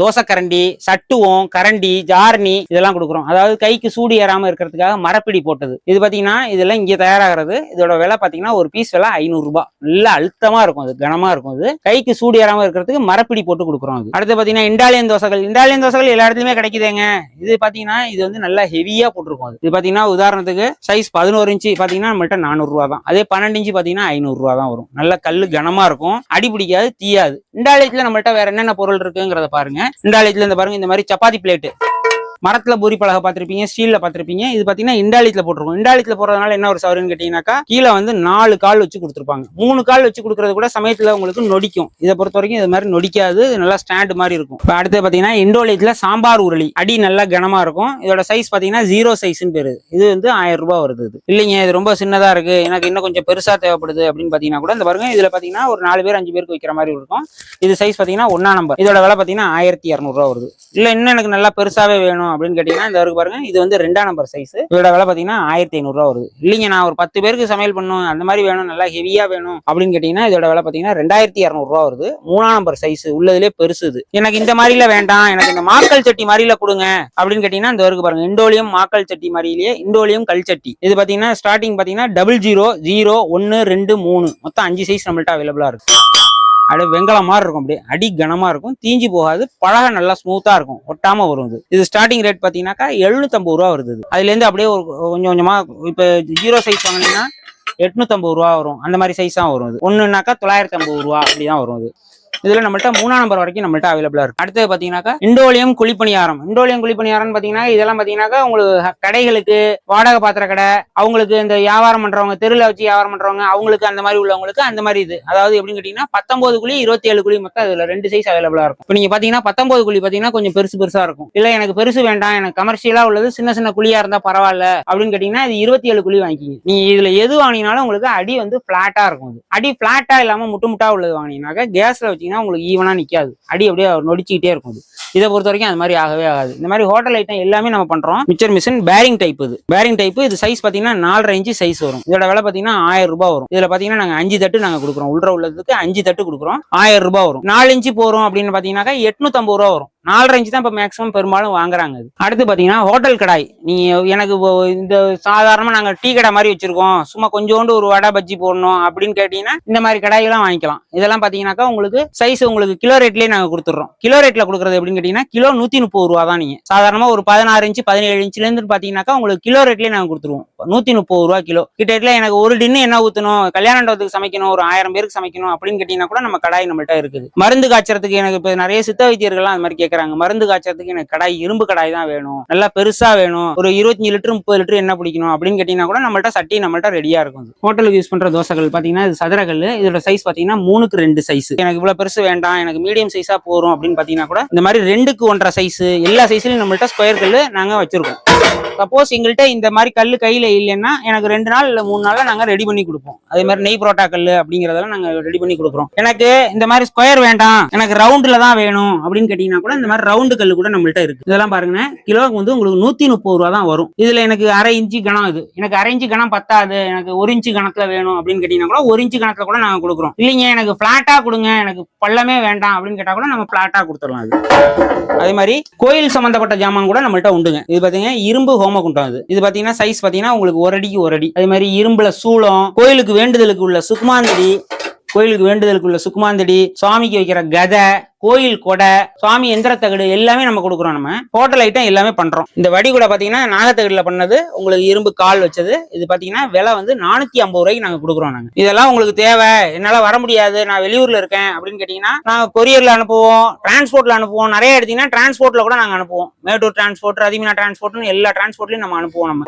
[SPEAKER 1] தோசை கரண்டி சட்டுவம் கரண்டி ஜார்னி இதெல்லாம் கொடுக்குறோம். அதாவது கைக்கு சூடு ஏறாம இருக்கிறதுக்காக மரப்பிடி போட்டது. இது பாத்தீங்கன்னா இதெல்லாம் இங்க தயாராகிறது. இதோட விலை பாத்தீங்கன்னா ஒரு பீஸ் விலை ஐநூறு ரூபாய் நல்ல அழுத்தமா இருக்கும் அது கனமா இருக்கும் அது கைக்கு சூடு ஏறாம இருக்கிறதுக்கு மரப்பிடி போட்டு கொடுக்குறோம் அது அடுத்து பாத்தீங்கன்னா இண்டாலியன் தோசைகள். இண்டாலியன் தோசைகள் எல்லா இடத்துலயுமே கிடைக்குதுங்க. இது பாத்தீங்கன்னா இது வந்து நல்லா ஹெவியா போட்டிருக்கும் அது இது பாத்தீங்கன்னா உதாரணத்துக்கு சைஸ் பதினோரு இன்ச்சு பாத்தீங்கன்னா நம்மள்ட்ட நானூறு தான். அதே பன்னெண்டு இன்ச்சு பாத்தீங்கன்னா ஐநூறு ரூபா தான் வரும். நல்ல கல்லு கனமா இருக்கும். அடி பிடிக்காது தீயாது. இண்டாலியத்துல நம்மள்ட்ட வேற என்னென்ன பொருள் இருக்குங்கிறத பாருங்க. ஆலயத்தில் இந்த பாருங்க இந்த மாதிரி சப்பாத்தி பிளேட்டு மரத்துல பூரி பலகை பார்த்துருப்பீங்க ஸ்டீல்ல பார்த்துருப்பீங்க. இது பாத்தீங்கன்னா இண்டாலியத்துல போட்டிருக்கும். இண்டாலியத்துல போடுறதுனால என்ன ஒரு சௌரியம்னு கேட்டீங்கன்னாக்கா கீழே வந்து நாலு கால் வச்சு கொடுத்துருப்பாங்க. மூணு கால் வச்சு கொடுக்கறது கூட சமயத்துல உங்களுக்கு நொடிக்கும். இதை பொறுத்த வரைக்கும் இது மாதிரி நொடிக்காது நல்லா ஸ்டாண்ட் மாதிரி இருக்கும். இப்போ அடுத்து பாத்தீங்கன்னா இண்டோலியத்துல சாம்பார் உருளி. அடி நல்லா கனமா இருக்கும். இதோட சைஸ் பாத்தீங்கன்னா ஜீரோ சைஸ்னு பேரு. இது வந்து ஆயிரம் ரூபாய் வருது இது. இல்லைங்க இது ரொம்ப சின்னதா இருக்கு. எனக்கு இன்னும் கொஞ்சம் பெருசா தேவைப்படுது அப்படின்னு பாத்தீங்கன்னா கூட இந்த பாருங்க இதுல பாத்தீங்கன்னா ஒரு நாலு பேர் அஞ்சு பேருக்கு வைக்கிற மாதிரி இருக்கும். இது சைஸ் பாத்தீங்கன்னா ஒன்னா நம்பர் இதோட விலை பாத்தீங்கன்னா ஆயிரத்தி இரநூறுவா வருது. இல்ல இன்னும் எனக்கு நல்லா பெருசாவே வேணும் அப்படின்னு கேட்டீங்கன்னா இந்த வரைக்கும் பாருங்க. இது வந்து ரெண்டாம் நம்பர் சைஸ் இதோட விலை பாத்தீங்கன்னா ஆயிரத்தி ஐநூறுரூவா வருது. இல்லைங்க நான் ஒரு பத்து பேருக்கு சமையல் பண்ணும் அந்த மாதிரி வேணும் நல்லா ஹெவியா வேணும் அப்படின்னு கேட்டீங்கன்னா இதோட விலை பாத்தீங்கன்னா ரெண்டாயிரத்தி இரநூறுவா வருது. மூணாம் நம்பர் சைஸ் உள்ளதுலேயே பெருசுது எனக்கு இந்த மாதிரில வேண்டாம். எனக்கு இந்த மாக்கல் சட்டி மாதிரில கொடுங்க அப்படின்னு கேட்டீங்கன்னா இந்த வரைக்கும் பாருங்க. இண்டோலியம் மாக்கல் சட்டி மாதிரிலேயே இண்டோலியம் கல் சட்டி. இது பாத்தீங்கன்னா ஸ்டார்டிங் பாத்தீங்கன்னா டபுள் ஜீரோ ஜீரோ ஒன்னு ரெண்டு மூணு. மொத்தம் அஞ்சு சைஸ் நம்மள்ட்ட அவைலபிளா இருக்கு. அப்படியே வெங்கலம் மாதிரி இருக்கும் அப்படியே. அடி கனமா இருக்கும். தீஞ்சு போகாது. பழக நல்லா ஸ்மூத்தா இருக்கும். ஒட்டாம வரும் இது. இது ஸ்டார்டிங் ரேட் பார்த்தீங்கன்னாக்கா எழுநூத்தம்பது ரூபா வருது அதுலேருந்து அதுல இருந்து அப்படியே ஒரு கொஞ்சம் கொஞ்சமா இப்ப ஜீரோ சைஸ் வாங்கினீங்கன்னா எட்நூத்தம்பது ரூபா வரும். அந்த மாதிரி சைஸ் தான் வரும் ஒன்றுனாக்கா ஒண்ணுனாக்கா தொள்ளாயிரத்தி ஐம்பது ரூபா அப்படிதான் வரும் இது. இதுல நம்மள்ட்ட மூணாம் நம்பர் வரைக்கும் நம்மள்ட்ட அவைலபிளா இருக்கு. அடுத்தது பாத்தீங்கன்னாக்கா இண்டோலியம் குழிப்பணியாரம். இண்டோலியம் குழிப்பணியாரம் பாத்தீங்கன்னா இதெல்லாம் பாத்தீங்கன்னா உங்களுக்கு கடைகளுக்கு வாடகை பாத்திர கடை அவங்களுக்கு இந்த வியாபாரம் பண்றவங்க தெருல வச்சு வியாபாரம் பண்றவங்க அவங்களுக்கு அந்த மாதிரி உள்ளவங்களுக்கு அந்த மாதிரி இது. அதாவது எப்படின்னு கேட்டீங்கன்னா பத்தொன்பது குழி இருபத்தி ஏழு குழி மொத்தம் இதுல ரெண்டு சைஸ் அவைலபிளா இருக்கும். இப்போ நீங்க பாத்தீங்கன்னா பத்தொன்பது குழி பாத்தீங்கன்னா கொஞ்சம் பெருசு பெருசா இருக்கும். இல்ல எனக்கு பெருசு வேண்டாம் எனக்கு கமர்ஷியலா உள்ளது சின்ன சின்ன குழியா இருந்தா பரவாயில்ல அப்படின்னு கேட்டீங்கன்னா இது இருபத்தி ஏழு குழி வாங்கிக்கிங்க. நீங்க இதுல எது வாங்கினாலும் உங்களுக்கு அடி வந்து பிளாட்டா இருக்கும் அடி பிளாட்டா இல்லாம முட்டு முட்டா உள்ளது வாங்கினீங்கன்னாக்கா கேஸ்ல வச்சு வச்சிங்கன்னா உங்களுக்கு ஈவனா நிக்காது. அடி அப்படியே நொடிச்சுக்கிட்டே இருக்கும் இதை பொறுத்த வரைக்கும் அது மாதிரி ஆகவே ஆகாது. இந்த மாதிரி ஹோட்டல் ஐட்டம் எல்லாமே நம்ம பண்றோம். மிச்சர் மிஷின் பேரிங் டைப் இது. பேரிங் டைப் இது சைஸ் பாத்தீங்கன்னா நாலரை இன்ச்சு சைஸ் வரும். இதோட விலை பார்த்தீங்கன்னா ஆயிரம் ரூபாய் வரும். இதில் பார்த்தீங்கன்னா நாங்க அஞ்சு தட்டு நாங்கள் கொடுக்குறோம். உள்ள உள்ளதுக்கு அஞ்சு தட்டு கொடுக்குறோம். ஆயிரம் ரூபாய் வரும். நாலு இன்ச்சு போறோம் அப்படின்னு பார்த்தீங்கன்னாக்கா எட்நூத்தம்பது ரூபா வரும். நாலரை இன்ச்சு தான் இப்போ மேக்ஸிமம் பெரும்பாலும் வாங்குறாங்க அடுத்து பார்த்தீங்கன்னா ஹோட்டல் கடாய். நீ எனக்கு இப்போ இந்த சாதாரணமாக நாங்கள் டீ கடை மாதிரி வச்சிருக்கோம். சும்மா கொஞ்சோண்டு ஒரு வடை பஜ்ஜி போடணும் அப்படின்னு கேட்டிங்கன்னா இந்த மாதிரி கடாயெல்லாம் வாங்கிக்கலாம். இதெல்லாம் பார்த்தீங்கன்னாக்கா உங்களுக்கு சைஸ் உங்களுக்கு கிலோ ரேட்லேயே நாங்கள் கொடுத்துட்றோம். கிலோ ரேட்டில் கொடுக்குறது எப்படின்னு கேட்டிங்கன்னா கிலோ நூற்றி முப்பது ரூபா தான் நீங்கள் சாதாரணமாக ஒரு பதினாறு இன்ச்சு பதினேழு இன்ச்சுலேருந்து பார்த்தீங்கன்னாக்கா உங்களுக்கு கிலோ ரேட்லேயே நாங்கள் கொடுத்துருவோம். நூற்றி முப்பது ரூபா கிலோ. கிட்டத்தட்ட எனக்கு ஒரு டின்னு என்ன ஊற்றணும் கல்யாணத்துக்கு சமைக்கணும்? ஒரு ஆயிரம் பேருக்கு சமைக்கணும்? அப்படின்னு கேட்டிங்கன்னா கூட நம்ம கடாய் நம்மள்ட்ட இருக்குது. மருந்து காய்ச்சறதுக்கு எனக்கு இப்போ நிறைய சித்த வைத்தியர்கள்லாம் அது மாதிரி கேட்கறாங்க மருந்து காய்ச்சறதுக்கு எனக்கு கடாய் இரும்பு கடாய் தான் வேணும். நல்லா பெருசா வேணும். ஒரு இருபத்தஞ்சு லிட்டர் முப்பது லிட்டர் என்ன பிடிக்கணும் அப்படின்னு கேட்டீங்கன்னா கூட நம்மள்ட்ட சட்டி நம்மள்ட்ட ரெடியா இருக்கும். ஹோட்டலுக்கு யூஸ் பண்ற தோசைகள் பாத்தீங்கன்னா இது சதுரகல். இதோட சைஸ் பாத்தீங்கன்னா மூணுக்கு ரெண்டு சைஸ் எனக்கு இவ்வளவு பெருசு வேண்டாம். எனக்கு மீடியம் சைஸா போறோம் அப்படின்னு பாத்தீங்கன்னா கூட இந்த மாதிரி ரெண்டுக்கு ஒன்றரை சைஸ் எல்லா சைஸ்லயும் நம்மள்ட்ட ஸ்கொயர் கல் நாங்க வச்சிருக்கோம். சப்போஸ் எங்கள்கிட்ட இந்த மாதிரி கல் கையில இல்லைன்னா எனக்கு ரெண்டு நாள் இல்ல மூணு நாள்ல நாங்க ரெடி பண்ணி கொடுப்போம். அதே மாதிரி நெய் புரோட்டா கல் அப்படிங்கறதெல்லாம் நாங்க ரெடி பண்ணி கொடுக்குறோம். எனக்கு இந்த மாதிரி ஸ்கொயர் வேண்டாம். எனக்கு ரவுண்ட்ல தான் வேணும் அப்படின்னு கேட்டீங்கன்னா கூட இந்த மாதிரி ரவுண்டு கல் கூட நம்மள்ட்ட இருக்கு. இதெல்லாம் பாருங்கண்ணே. கிலோவுக்கு வந்து உங்களுக்கு நூத்தி முப்பது ரூபா தான் வரும். இதுல எனக்கு அரை இன்ச்சு கணம் இது. எனக்கு அரை இன்ச்சு கணம் பத்தாது. எனக்கு ஒரு இன்ச்சு கணத்துல வேணும் அப்படின்னு கேட்டீங்கன்னா கூட ஒரு இன்ச்சு கணக்குல கூட நாங்க கொடுக்குறோம். இல்லைங்க எனக்கு பிளாட்டா கொடுங்க. எனக்கு பள்ளமே வேண்டாம் அப்படின்னு கேட்டா கூட நம்ம பிளாட்டா கொடுத்துடலாம் அது அதே மாதிரி கோயில் சம்பந்தப்பட்ட ஜாமான் கூட நம்மள்ட்ட உண்டுங்க. இது பாத்தீங்கன்னா இரும்பு ஹோமகுண்டம் இது. இது பாத்தீங்கன்னா சைஸ் பாத்தீங்கன்னா உங்களுக்கு ஒரு அடிக்கு ஒரு அடி. அதே மாதிரி இரும்புல சூளம் கோயிலுக்கு வேண்டுதலுக்கு உள்ள சுக்குமாந்தடி கோயிலுக்கு வேண்டுதலுக்கு உள்ள சுக்குமாந்தடி சுவாமிக்கு வைக்கிற கதை கோயில் கொடை சுவாமி எந்திர தகடு எல்லாமே நம்ம கொடுக்குறோம் நம்ம. ஹோட்டல் ஐட்டம் எல்லாமே பண்றோம். இந்த வடி கூட பாத்தீங்கன்னா நாகத்தகடுல பண்ணது உங்களுக்கு இரும்பு கால் வச்சது. இது பாத்தீங்கன்னா விலை வந்து நானூத்தி ஐம்பது ரூபாய்க்கு நாங்க கொடுக்குறோம் நாங்க. இதெல்லாம் உங்களுக்கு தேவை. என்னால வர முடியாது. நான் வெளியூர்ல இருக்கேன் அப்படின்னு கேட்டீங்கன்னா நாங்க கொரியர்ல அனுப்புவோம் டிரான்ஸ்போர்ட்ல அனுப்புவோம். நிறைய எடுத்தீங்கன்னா டிரான்ஸ்போர்ட்ல கூட நாங்க அனுப்புவோம். மேட்டூர் டிரான்ஸ்போர்ட் அதிமினா டிரான்ஸ்போர்ட்னு எல்லா டிரான்ஸ்போர்ட்லயும் நம்ம அனுப்புவோம் நம்ம.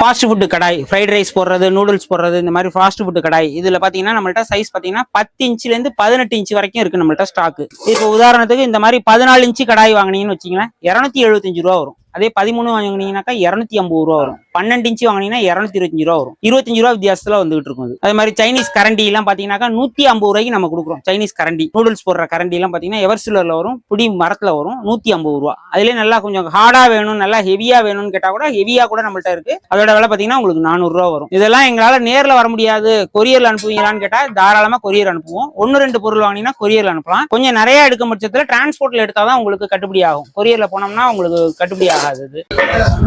[SPEAKER 1] Fast food kadai fried rice போடுறது நூடுல்ஸ் போடுறது இந்த மாதிரி ஃபாஸ்ட் ஃபுட்டு கடாய். இதுல பாத்தீங்கன்னா நம்மள்ட்ட சைஸ் பாத்தீங்கன்னா பத்து இன்ச்ல இருந்து பதினெட்டு இன்ச் வரைக்கும் இருக்கு நம்மள்ட்ட ஸ்டாக்கு இப்போ உதாரணத்துக்கு இந்த மாதிரி பதினாலு இன்ச்சு கடாய் வாங்குனீங்கன்னு வச்சிங்களேன் இரநூத்தி எழுபத்தஞ்சு ரூபா வரும். அதே பதிமூணு வாங்குனீங்கன்னாக்கா இரநூத்தி ஐம்பது ரூபா வரும். பன்னெண்டு இன்ச்சு வாங்கினீங்கன்னா இரநூத்தி இருபத்தஞ்சு ரூபா வரும். இருபத்தஞ்சு ரூபா வித்தியாசத்துல வந்துகிட்டு இருக்கும் அது. அதே மாதிரி சைனீஸ் கரண்டி எல்லாம் பாத்தீங்கன்னாக்கா நூத்தி ஐம்பது ரூபாய்க்கு நம்ம கொடுக்குறோம். சைனீஸ் கரண்டி நூடுல்ஸ் போடுற கரண்டி எல்லாம் பாத்தீங்கன்னா எவர்சிலர்ல வரும் புடி மரத்துல வரும் நூத்தி ஐம்பது ரூபா. அதுல நல்லா கொஞ்சம் ஹார்டா வேணும் நல்லா ஹெவியா வேணும்னு கேட்டா கூட ஹெவியா கூட நம்மள்ட்ட இருக்கு. அதோட விலை பாத்தீங்கன்னா உங்களுக்கு நானூறு ரூபா வரும். இதெல்லாம் எங்களால நேர்ல வர முடியாது. கொரியர்ல அனுப்புவீங்களான்னு கேட்டா தாராளமா கொரியர் அனுப்புவோம். ஒன்னு ரெண்டு பொருள் வாங்கினீங்கன்னா கொரியர்ல அனுப்பலாம். கொஞ்சம் நிறைய எடுக்கும் பட்சத்துல டிரான்ஸ்போர்ட்ல எடுத்தாதான் உங்களுக்கு கட்டுப்படி ஆகும். கொரியர்ல போனோம்னா உங்களுக்கு கட்டுப்படி ஆகும் இது.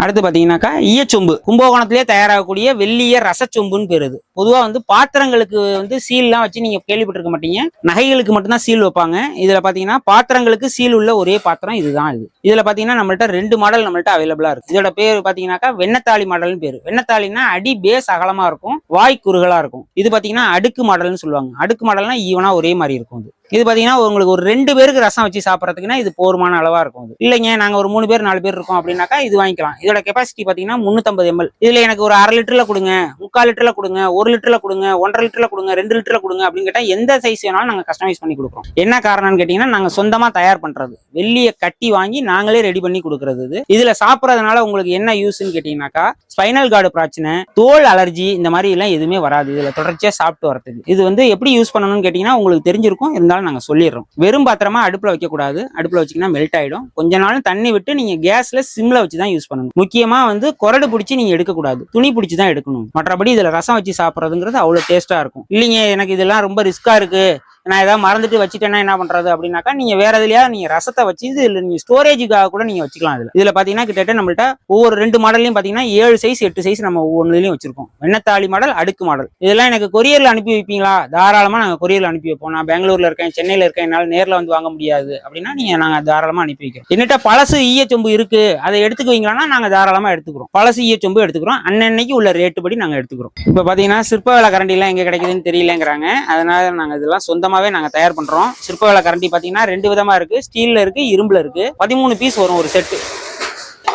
[SPEAKER 1] அடுத்து பாத்தீங்கன்னாக்கா ஈயச்சொம்பு. கும்பகோணத்திலே தயாராகக்கூடிய வெள்ளிய ரசச்சொம்புன்னு பேருது பொதுவாக பொதுவா வந்து பாத்திரங்களுக்கு வந்து சீல்லாம் வச்சு நீங்க கேள்விப்பட்டிருக்க மாட்டீங்க. நகைகளுக்கு மட்டும்தான் சீல் வைப்பாங்க. இதுல பாத்தீங்கன்னா பாத்திரங்களுக்கு சீல் உள்ள ஒரே பாத்திரம் இதுதான் இது. இதுல பாத்தீங்கன்னா நம்மள்ட்ட ரெண்டு மாடல் நம்மள்ட்ட அவைலபிளா இருக்கு. இதோட பேர் பாத்தீங்கன்னாக்கா வெண்ணத்தாளி மாடல்னு பேரு. வெண்ணத்தாளினா அடி பேஸ் அகலமா இருக்கும் வாய் குறுகலா இருக்கும். இது பாத்தீங்கன்னா அடுக்கு மாடல்னு சொல்லுவாங்க. அடுக்கு மாடல்னா ஈவனா ஒரே மாதிரி இருக்கும் இது இது பார்த்தீங்கன்னா உங்களுக்கு ஒரு ரெண்டு பேருக்கு ரசம் வச்சு சாப்பிட்றதுக்குன்னா இது போருமான அளவாக இருக்கும் இது. இல்லைங்க நாங்கள் ஒரு மூணு பேர் நாலு பேர் இருக்கோம் அப்படின்னாக்கா இது வாங்கிக்கலாம். இதோட கெப்பாசிட்டி பார்த்தீங்கன்னா முந்நூற்றம்பது எம்எல் இதில் எனக்கு ஒரு அரை லிட்டரில் கொடுங்க முக்கால் லிட்டரில் கொடுங்க ஒரு லிட்டரில் கொடுங்க ஒன்றரை லிட்டரில் கொடுங்க ரெண்டு லிட்டரில் கொடுங்க அப்படின்னு கேட்டால் எந்த சைஸ் வேணாலும் நாங்கள் கஸ்டமைஸ் பண்ணி கொடுக்குறோம். என்ன காரணம்னு கேட்டிங்கன்னா நாங்கள் சொந்தமாக தயார் பண்ணுறது வெள்ளியை கட்டி வாங்கி நாங்களே ரெடி பண்ணி கொடுக்குறது இது. இதில் சாப்பிட்றதுனால உங்களுக்கு என்ன யூஸ்ன்னு கேட்டிங்கனாக்கா ஸ்பைனல் கார்டு பிரச்சனை தோல் அலர்ஜி இந்த மாதிரி எல்லாம் எதுவுமே வராது. இதில் தொடர்ச்சியாக சாப்பிட்டு வரதுக்கு இது வந்து எப்படி யூஸ் பண்ணணும்னு கேட்டிங்கன்னா உங்களுக்கு தெரிஞ்சிருக்கும். இருந்தாலும் நாங்கள் சொல்லிடுறோம். வெறும் பாத்திரமா அடுப்பில் வைக்கக்கூடாது. அடுப்பில் வச்சிங்கன்னா வச்சீங்கன்னா மெல்ட் ஆகிடும் கொஞ்ச நாள் தண்ணி விட்டு நீங்கள் கேஸ்ல சிம்மில் வச்சு தான் யூஸ் பண்ணணும். முக்கியமாக வந்து குரடு பிடிச்சி நீங்கள் எடுக்கக்கூடாது. துணி பிடிச்சி தான் எடுக்கணும். மற்றபடி இதில் ரசம் வச்சு சாப்பிட்றதுங்கிறது அவ்வளோ டேஸ்ட்டாக இருக்கும். இல்லைங்க எனக்கு இதெல்லாம் ரொம்ப ரிஸ்க்காக இருக்கு. நான் ஏதாவது மறந்துட்டு வச்சுட்டேன்னா என்ன பண்றது அப்படின்னாக்கா நீங்க வேற எதுலயா நீங்க ரசத்தை வச்சு இதுல நீங்க ஸ்டோரேஜுக்காக கூட நீங்க வச்சுக்கலாம் இதுல. இதுல பாத்தீங்கன்னா கிட்டத்தட்ட நம்மள்ட்ட ஒவ்வொரு ரெண்டு மாடல்லையும் பாத்தீங்கன்னா ஏழு சைஸ் எட்டு சைஸ் நம்ம ஒவ்வொன்றுலையும் வச்சிருக்கோம். வெண்ணத்தாளி மாடல் அடுக்கு மாடல் இதெல்லாம் எனக்கு கொரியர்ல அனுப்பி வைப்பீங்களா? தாராளமா நாங்க கொரியர்ல அனுப்பி வைப்போம். நான் பெங்களூர்ல இருக்கேன் சென்னையில இருக்கேன் என்னால நேர்ல வந்து வாங்க முடியாது அப்படின்னா நீங்க நாங்க தாராளமா அனுப்பி வைக்கிறோம். என்னட்ட பழசு ஈயச்சொம்பு இருக்கு அதை எடுத்துக்குவீங்களா நாங்க தாராளமா எடுத்துக்கிறோம். பழசு ஈயச்சொம்பு எடுத்துக்கிறோம். அன்னன்னைக்கு உள்ள ரேட்டு படி நாங்க எடுத்துக்கிறோம். இப்ப பாத்தீங்கன்னா சிற்ப வேலை கரண்டி எல்லாம் எங்க கிடைக்குதுன்னு தெரியலங்கிறாங்க. அதனால நாங்க இதெல்லாம் சொந்தமாவே நாங்க தயார் பண்றோம். சிற்ப வேலை கரண்டி பாத்தீங்கன்னா ரெண்டு விதமா இருக்கு. ஸ்டீல்ல இருக்கு இரும்புல இருக்கு. பதிமூணு பீஸ் வரும் ஒரு செட்டு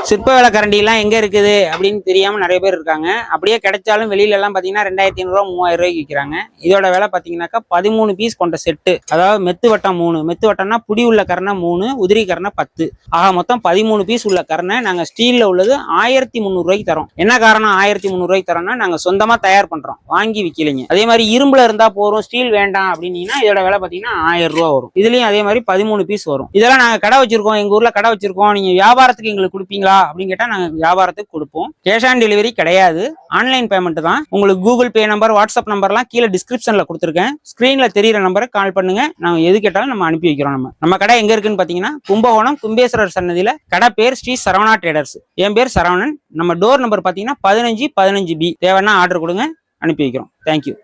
[SPEAKER 1] சிற்ப வேலை எங்கே இருக்குது அப்படின்னு தெரியாமல் நிறைய பேர் இருக்காங்க. அப்படியே கிடைச்சாலும் வெளியிலலாம் பார்த்தீங்கன்னா ரெண்டாயிரத்தி ஐநூறுரூவா மூவாயிரம் ரூபாய்க்கு விற்கிறாங்க இதோட விலை பார்த்தீங்கன்னாக்கா பதிமூணு பீஸ் கொண்ட செட்டு அதாவது மெத்து வட்டம் மூணு. மெத்து வட்டம்னா புடி உள்ள கரணை மூணு உதிரி கரணை பத்து. ஆக மொத்தம் பதிமூணு பீஸ் உள்ள கரணை நாங்கள் ஸ்டீலில் உள்ளது ஆயிரத்தி முந்நூறுரூவாய்க்கு தரோம். என்ன காரணம் ஆயிரத்தி முந்நூறுரூவாய்க்கு தரோம்னா நாங்கள் சொந்தமாக தயார் பண்ணுறோம் வாங்கி விற்கலைங்க அதே மாதிரி இரும்பில் இருந்தால் போகிறோம் ஸ்டீல் வேண்டாம் அப்படின்னீங்கன்னா இதோட விலை பார்த்தீங்கன்னா ஆயிரம் ரூபா வரும். இதுலேயும் அதே மாதிரி பதிமூணு பீஸ் வரும். இதெல்லாம் நாங்கள் கடை வச்சிருக்கோம். எங்கள் ஊரில் கடை வச்சிருக்கோம். நீங்கள் வியாபாரத்துக்கு எங்களுக்கு கொடுப்பீங்களா? அப்படின்னு கேட்டால் நாங்கள் வியாபாரத்துக்கு கொடுப்போம். கேஷ் ஆன் டெலிவரி கிடையாது. ஆன்லைன் பேமெண்ட் தான். உங்களுக்கு கூகுள் பே நம்பர் வாட்ஸ்அப் நம்பர்லாம் கீழே டிஸ்கிரிப்ஷனில் கொடுத்துருக்கேன். ஸ்க்ரீனில் தெரியிற நம்பருக்கு கால் பண்ணுங்க. நாங்கள் எது கேட்டாலும் நம்ம அனுப்பி வைக்கிறோம் நம்ம. நம்ம கடை எங்கே இருக்குன்னு பார்த்தீங்கன்னா கும்பகோணம் கும்பேஸ்வரர் சன்னதியில் கடை பேர் ஸ்ரீ சரவணா ட்ரேடர்ஸ் என் பேர் சரவணன். நம்ம டோர் நம்பர் பார்த்தீங்கன்னா பதினஞ்சு பதினஞ்சு பி தேவைன்னா ஆர்டர் கொடுங்க. அனுப்பி வைக்கிறோம். தேங்க்யூ